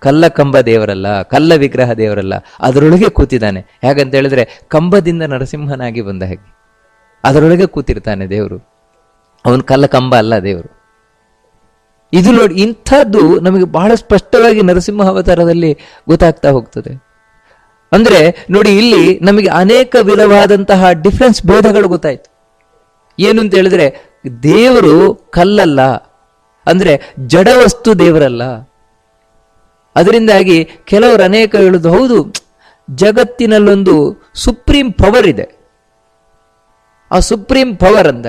ಕಲ್ಲ ಕಂಬ ದೇವರಲ್ಲ, ಕಲ್ಲ ವಿಗ್ರಹ ದೇವರಲ್ಲ, ಅದರೊಳಗೆ ಕೂತಿದ್ದಾನೆ. ಹೇಗಂತ ಹೇಳಿದ್ರೆ, ಕಂಬದಿಂದ ನರಸಿಂಹನಾಗಿ ಬಂದ ಹಾಗೆ. ಅದರೊಳಗೆ ಕೂತಿರ್ತಾನೆ ದೇವರು. ಅವನು ಕಲ್ಲ ಕಂಬ ಅಲ್ಲ ದೇವರು. ಇದು ನೋಡಿ, ಇಂಥದ್ದು ನಮಗೆ ಬಹಳ ಸ್ಪಷ್ಟವಾಗಿ ನರಸಿಂಹ ಅವತಾರದಲ್ಲಿ ಗೊತ್ತಾಗ್ತಾ ಹೋಗ್ತದೆ. ಅಂದ್ರೆ, ನೋಡಿ, ಇಲ್ಲಿ ನಮಗೆ ಅನೇಕ ವಿಧವಾದಂತಹ ಡಿಫ್ರೆನ್ಸ್ ಭೇದಗಳು ಗೊತ್ತಾಯ್ತು. ಏನು ಅಂತ ಹೇಳಿದ್ರೆ, ದೇವರು ಕಲ್ಲಲ್ಲ. ಅಂದ್ರೆ, ಜಡವಸ್ತು ದೇವರಲ್ಲ. ಅದರಿಂದಾಗಿ ಕೆಲವರು ಅನೇಕ ಹೇಳುದು, ಹೌದು, ಜಗತ್ತಿನಲ್ಲೊಂದು ಸುಪ್ರೀಂ ಪವರ್ ಇದೆ. ಆ ಸುಪ್ರೀಂ ಪವರ್ ಅಂತ.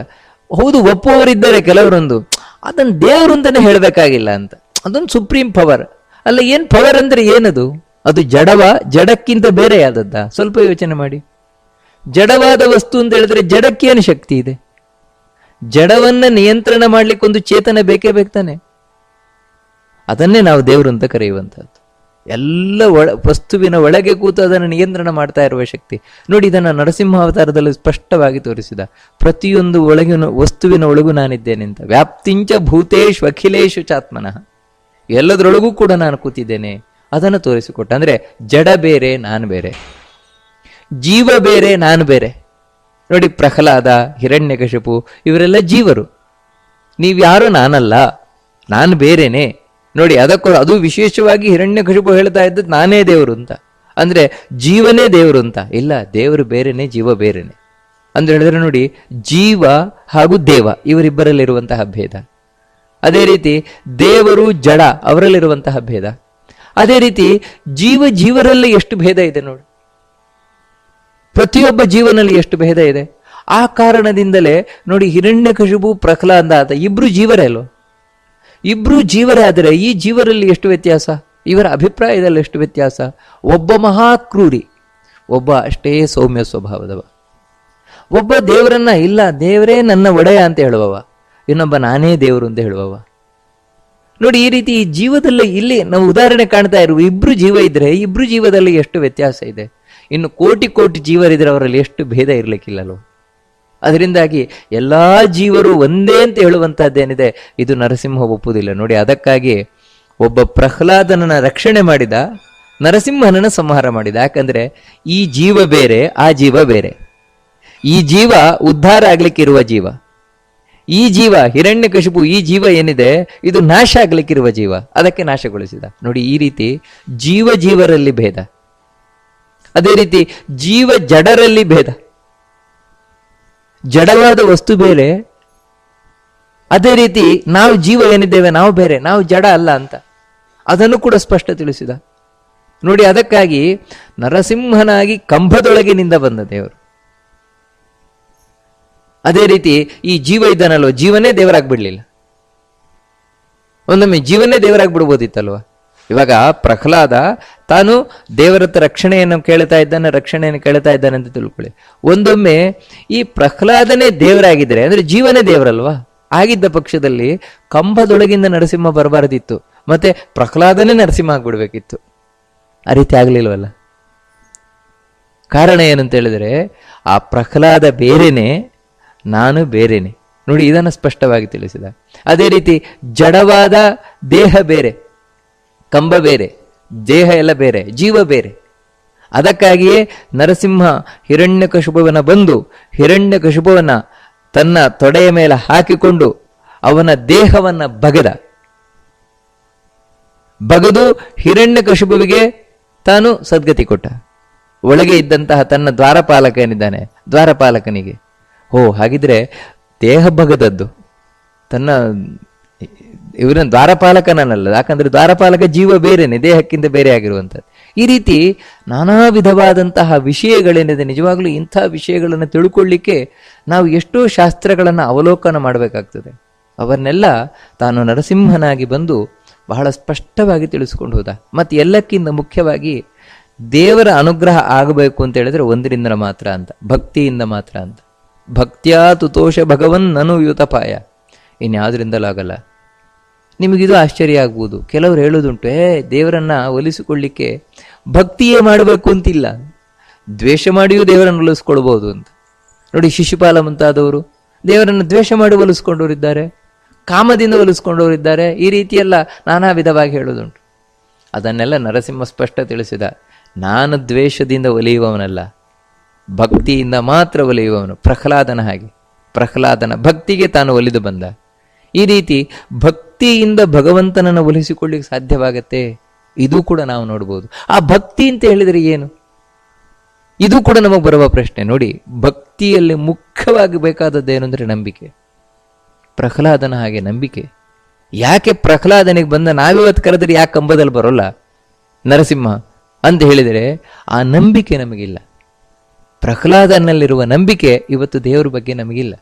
ಹೌದು, ಒಪ್ಪುವವರಿದ್ದಾರೆ ಕೆಲವರೊಂದು. ಅದನ್ನು ದೇವರು ಅಂತಾನೆ ಹೇಳಬೇಕಾಗಿಲ್ಲ ಅಂತ. ಅದೊಂದು ಸುಪ್ರೀಂ ಪವರ್ ಅಲ್ಲ, ಏನು ಪವರ್ ಅಂದ್ರೆ ಏನದು? ಅದು ಜಡವ, ಜಡಕ್ಕಿಂತ ಬೇರೆ ಆದದ್ದ ಸ್ವಲ್ಪ ಯೋಚನೆ ಮಾಡಿ. ಜಡವಾದ ವಸ್ತು ಅಂತ ಹೇಳಿದ್ರೆ ಜಡಕ್ಕೇನು ಶಕ್ತಿ ಇದೆ? ಜಡವನ್ನ ನಿಯಂತ್ರಣ ಮಾಡ್ಲಿಕ್ಕೆ ಒಂದು ಚೇತನ ಬೇಕೇ ಬೇಕಾನೆ ಅದನ್ನೇ ನಾವು ದೇವರು ಅಂತ ಕರೆಯುವಂಥದ್ದು. ಎಲ್ಲ ಒಳ, ವಸ್ತುವಿನ ಒಳಗೆ ಕೂತು ಅದನ್ನು ನಿಯಂತ್ರಣ ಮಾಡ್ತಾ ಇರುವ ಶಕ್ತಿ. ನೋಡಿ, ಇದನ್ನು ನರಸಿಂಹ ಅವತಾರದಲ್ಲಿ ಸ್ಪಷ್ಟವಾಗಿ ತೋರಿಸಿದ. ಪ್ರತಿಯೊಂದು ಒಳಗಿನ, ವಸ್ತುವಿನ ಒಳಗೂ ನಾನಿದ್ದೇನೆ ಅಂತ. ವ್ಯಾಪ್ತಿಂಚ ಭೂತೇಶ್ ಅಖಿಲೇಶು ಚಾತ್ಮನಃ. ಎಲ್ಲದರೊಳಗೂ ಕೂಡ ನಾನು ಕೂತಿದ್ದೇನೆ. ಅದನ್ನು ತೋರಿಸಿಕೊಟ್ಟ. ಅಂದ್ರೆ, ಜಡ ಬೇರೆ, ನಾನು ಬೇರೆ. ಜೀವ ಬೇರೆ, ನಾನು ಬೇರೆ. ನೋಡಿ, ಪ್ರಹ್ಲಾದ, ಹಿರಣ್ಯಕಶಪು, ಇವರೆಲ್ಲ ಜೀವರು. ನೀವ್ಯಾರು ನಾನಲ್ಲ. ನಾನು ಬೇರೆನೆ. ನೋಡಿ, ಅದಕ್ಕೂ ಅದು ವಿಶೇಷವಾಗಿ ಹಿರಣ್ಯ ಕಶಿಪು ಹೇಳ್ತಾ ಇದ್ದದ್ದು ನಾನೇ ದೇವರು ಅಂತ. ಅಂದ್ರೆ ಜೀವನೇ ದೇವರು ಅಂತ. ಇಲ್ಲ, ದೇವರು ಬೇರೆನೆ, ಜೀವ ಬೇರೆನೆ. ಅಂದ್ರೆ ಹೇಳಿದ್ರೆ ನೋಡಿ, ಜೀವ ಹಾಗೂ ದೇವ ಇವರಿಬ್ಬರಲ್ಲಿರುವಂತಹ ಭೇದ. ಅದೇ ರೀತಿ ದೇವರು ಜಡ ಅವರಲ್ಲಿರುವಂತಹ ಭೇದ. ಅದೇ ರೀತಿ ಜೀವ ಜೀವರಲ್ಲಿ ಎಷ್ಟು ಭೇದ ಇದೆ ನೋಡಿ. ಪ್ರತಿಯೊಬ್ಬ ಜೀವನಲ್ಲಿ ಎಷ್ಟು ಭೇದ ಇದೆ. ಆ ಕಾರಣದಿಂದಲೇ ನೋಡಿ, ಹಿರಣ್ಯ ಕಶುಬು ಪ್ರಹ್ಲಾದ ಆತ ಇಬ್ರು ಜೀವರೇ ಅಲ್ವ? ಇಬ್ರು ಜೀವರೇ ಈ ಜೀವರಲ್ಲಿ ಎಷ್ಟು ವ್ಯತ್ಯಾಸ? ಇವರ ಅಭಿಪ್ರಾಯದಲ್ಲಿ ಎಷ್ಟು ವ್ಯತ್ಯಾಸ? ಒಬ್ಬ ಮಹಾಕ್ರೂರಿ, ಒಬ್ಬ ಅಷ್ಟೇ ಸೌಮ್ಯ ಸ್ವಭಾವದವ. ಒಬ್ಬ ದೇವರನ್ನ ಇಲ್ಲ, ದೇವರೇ ನನ್ನ ಒಡೆಯ ಅಂತ ಹೇಳುವವ. ಇನ್ನೊಬ್ಬ ನಾನೇ ದೇವರು ಅಂತ ಹೇಳುವವ. ನೋಡಿ, ಈ ರೀತಿ ಈ ಜೀವದಲ್ಲಿ ಇಲ್ಲಿ ನಾವು ಉದಾಹರಣೆ ಕಾಣ್ತಾ ಇರುವ ಇಬ್ರು ಜೀವ ಇದ್ರೆ ಇಬ್ರು ಜೀವದಲ್ಲಿ ಎಷ್ಟು ವ್ಯತ್ಯಾಸ ಇದೆ? ಇನ್ನು ಕೋಟಿ ಕೋಟಿ ಜೀವರಿದ್ರೆ ಅವರಲ್ಲಿ ಎಷ್ಟು ಭೇದ ಇರ್ಲಿಕ್ಕಿಲ್ಲಲ್ವ ಅದರಿಂದಾಗಿ ಎಲ್ಲಾ ಜೀವರು ಒಂದೇ ಅಂತ ಹೇಳುವಂತಹದ್ದೇನಿದೆ, ಇದು ನರಸಿಂಹ ಒಪ್ಪುವುದಿಲ್ಲ. ನೋಡಿ, ಅದಕ್ಕಾಗಿ ಒಬ್ಬ ಪ್ರಹ್ಲಾದನನ್ನ ರಕ್ಷಣೆ ಮಾಡಿದ ನರಸಿಂಹನನ್ನ ಸಂಹಾರ ಮಾಡಿದ. ಯಾಕಂದ್ರೆ ಈ ಜೀವ ಬೇರೆ, ಆ ಜೀವ ಬೇರೆ. ಈ ಜೀವ ಉದ್ಧಾರ ಆಗ್ಲಿಕ್ಕಿರುವ ಜೀವ. ಈ ಜೀವ ಹಿರಣ್ಯಕಶಿಪು ಈ ಜೀವ ಏನಿದೆ, ಇದು ನಾಶ ಆಗ್ಲಿಕ್ಕಿರುವ ಜೀವ. ಅದಕ್ಕೆ ನಾಶಗೊಳಿಸಿದ. ನೋಡಿ, ಈ ರೀತಿ ಜೀವ ಜೀವರಲ್ಲಿ ಭೇದ. ಅದೇ ರೀತಿ ಜೀವ ಜಡರಲ್ಲಿ ಭೇದ. ಜಡವಾದ ವಸ್ತು ಬೇರೆ. ಅದೇ ರೀತಿ ನಾವು ಜೀವ ಏನಿದ್ದೇವೆ ನಾವು ಬೇರೆ, ನಾವು ಜಡ ಅಲ್ಲ ಅಂತ. ಅದನ್ನು ಕೂಡ ಸ್ಪಷ್ಟ ತಿಳಿಸಿದ. ನೋಡಿ, ಅದಕ್ಕಾಗಿ ನರಸಿಂಹನಾಗಿ ಕಂಬದೊಳಗಿನಿಂದ ಬಂದ ದೇವರು. ಅದೇ ರೀತಿ ಈ ಜೀವ ಇದ್ದಾನಲ್ವ? ಜೀವನೇ ದೇವರಾಗ್ಬಿಡ್ಲಿಲ್ಲ. ಒಂದೊಮ್ಮೆ ಜೀವನೇ ದೇವರಾಗ್ಬಿಡ್ಬೋದಿತ್ತಲ್ವ? ಇವಾಗ ಪ್ರಹ್ಲಾದ ತಾನು ದೇವರತ್ತ ರಕ್ಷಣೆಯನ್ನು ಕೇಳ್ತಾ ಇದ್ದಾನೆ, ರಕ್ಷಣೆಯನ್ನು ಕೇಳ್ತಾ ಇದ್ದಾನೆ ಅಂತ ತಿಳ್ಕೊಳ್ಳಿ. ಒಂದೊಮ್ಮೆ ಈ ಪ್ರಹ್ಲಾದನೇ ದೇವರಾಗಿದ್ದರೆ, ಅಂದ್ರೆ ಜೀವನೇ ದೇವರಲ್ವಾ? ಆಗಿದ್ದ ಪಕ್ಷದಲ್ಲಿ ಕಂಬದೊಳಗಿಂದ ನರಸಿಂಹ ಬರಬಾರದಿತ್ತು, ಮತ್ತೆ ಪ್ರಹ್ಲಾದನೇ ನರಸಿಂಹ ಆಗ್ಬಿಡ್ಬೇಕಿತ್ತು. ಆ ರೀತಿ ಆಗಲಿಲ್ವಲ್ಲ? ಕಾರಣ ಏನಂತ ಹೇಳಿದ್ರೆ, ಆ ಪ್ರಹ್ಲಾದ ಬೇರೆನೆ, ನಾನು ಬೇರೆನೆ. ನೋಡಿ, ಇದನ್ನು ಸ್ಪಷ್ಟವಾಗಿ ತಿಳಿಸಿದ. ಅದೇ ರೀತಿ ಜಡವಾದ ದೇಹ ಬೇರೆ. ಕಂಬ ಬೇರೆ, ದೇಹ ಎಲ್ಲ ಬೇರೆ, ಜೀವ ಬೇರೆ. ಅದಕ್ಕಾಗಿಯೇ ನರಸಿಂಹ ಹಿರಣ್ಯ ಕಶುಭವನ ಬಂದು ಹಿರಣ್ಯ ಕಶುಭವನ ತನ್ನ ತೊಡೆಯ ಮೇಲೆ ಹಾಕಿಕೊಂಡು ಅವನ ದೇಹವನ್ನ ಬಗೆದ. ಹಿರಣ್ಯ ಹಿರಣ್ಯಕಶುಭುವಿಗೆ ತಾನು ಸದ್ಗತಿ ಕೊಟ್ಟ. ಒಳಗೆ ಇದ್ದಂತಹ ತನ್ನ ದ್ವಾರಪಾಲಕ ಏನಿದ್ದಾನೆ ದ್ವಾರಪಾಲಕನಿಗೆ. ಓ, ಹಾಗಿದ್ರೆ ದೇಹ ಬಗದದ್ದು, ತನ್ನ ಇವನ ದ್ವಾರಪಾಲಕನಲ್ಲ ಯಾಕಂದ್ರೆ ದ್ವಾರಪಾಲಕ ಜೀವ ಬೇರೆನೆ, ದೇಹಕ್ಕಿಂತ ಬೇರೆ ಆಗಿರುವಂಥದ್ದು. ಈ ರೀತಿ ನಾನಾ ವಿಧವಾದಂತಹ ವಿಷಯಗಳೇನಿದೆ, ನಿಜವಾಗ್ಲೂ ಇಂಥ ವಿಷಯಗಳನ್ನು ತಿಳ್ಕೊಳ್ಳಿಕ್ಕೆ ನಾವು ಎಷ್ಟೋ ಶಾಸ್ತ್ರಗಳನ್ನು ಅವಲೋಕನ ಮಾಡಬೇಕಾಗ್ತದೆ. ಅವನ್ನೆಲ್ಲ ತಾನು ನರಸಿಂಹನಾಗಿ ಬಂದು ಬಹಳ ಸ್ಪಷ್ಟವಾಗಿ ತಿಳಿಸ್ಕೊಂಡು ಹೋದ. ಮತ್ತು ಎಲ್ಲಕ್ಕಿಂತ ಮುಖ್ಯವಾಗಿ ದೇವರ ಅನುಗ್ರಹ ಆಗಬೇಕು ಅಂತ ಹೇಳಿದ್ರೆ ಒಂದರಿಂದ ಮಾತ್ರ ಅಂತ, ಭಕ್ತಿಯಿಂದ ಮಾತ್ರ ಅಂತ. ಭಕ್ತ್ಯಾ ತುತೋಷ ಭಗವನ್ ನನು ಯೂತಪಾಯ ಇನ್ಯಾವುದರಿಂದಲೂ ಆಗಲ್ಲ. ನಿಮಗಿದು ಆಶ್ಚರ್ಯ ಆಗ್ಬೋದು. ಕೆಲವರು ಹೇಳೋದುಂಟು, ಏ, ದೇವರನ್ನ ಒಲಿಸಿಕೊಳ್ಳಿಕ್ಕೆ ಭಕ್ತಿಯೇ ಮಾಡಬೇಕು ಅಂತಿಲ್ಲ. ದ್ವೇಷ ಮಾಡಿಯೂ ದೇವರನ್ನು ಒಲಿಸ್ಕೊಳ್ಬೋದು ಅಂತ. ನೋಡಿ, ಶಿಶುಪಾಲ ಮುಂತಾದವರು, ದೇವರನ್ನು ದ್ವೇಷ ಮಾಡಿ ಒಲಿಸ್ಕೊಂಡವರಿದ್ದಾರೆ ಕಾಮದಿಂದ ಒಲಿಸ್ಕೊಂಡವರಿದ್ದಾರೆ ಈ ರೀತಿಯೆಲ್ಲ ನಾನಾ ವಿಧವಾಗಿ ಹೇಳೋದುಂಟು. ಅದನ್ನೆಲ್ಲ ನರಸಿಂಹ ಸ್ಪಷ್ಟ ತಿಳಿಸಿದ. ನಾನು ದ್ವೇಷದಿಂದ ಒಲಿಯುವವನಲ್ಲ, ಭಕ್ತಿಯಿಂದ ಮಾತ್ರ ಒಲಿಯುವವನು. ಪ್ರಹ್ಲಾದನ ಹಾಗೆ. ಪ್ರಹ್ಲಾದನ ಭಕ್ತಿಗೆ ತಾನು ಒಲಿದು ಬಂದ. ಈ ರೀತಿ ಭಕ್ತಿ ಭಕ್ತಿಯಿಂದ ಭಗವಂತನನ್ನು ಒಲಿಸಿಕೊಳ್ಳಿಕ್ಕೆ ಸಾಧ್ಯವಾಗತ್ತೆ? ಇದು ಕೂಡ ನಾವು ನೋಡ್ಬೋದು. ಆ ಭಕ್ತಿ ಅಂತ ಹೇಳಿದರೆ ಏನು? ಇದು ಕೂಡ ನಮಗೆ ಬರುವ ಪ್ರಶ್ನೆ. ನೋಡಿ, ಭಕ್ತಿಯಲ್ಲಿ ಮುಖ್ಯವಾಗಿ ಬೇಕಾದದ್ದು ಅಂದ್ರೆ ನಂಬಿಕೆ. ಪ್ರಹ್ಲಾದನ ಹಾಗೆ ನಂಬಿಕೆ. ಯಾಕೆ ಪ್ರಹ್ಲಾದನಿಗೆ ಬಂದ ನಾವಿವತ್ತು ಕರೆದ್ರೆ ಯಾಕೆ ಕಂಬದಲ್ಲಿ ಬರೋಲ್ಲ? ನರಸಿಂಹ, ಅಂತ ಹೇಳಿದರೆ ಆ ನಂಬಿಕೆ ನಮಗಿಲ್ಲ. ಪ್ರಹ್ಲಾದನಲ್ಲಿರುವ ನಂಬಿಕೆ ಇವತ್ತು ದೇವರ ಬಗ್ಗೆ ನಮಗಿಲ್ಲ.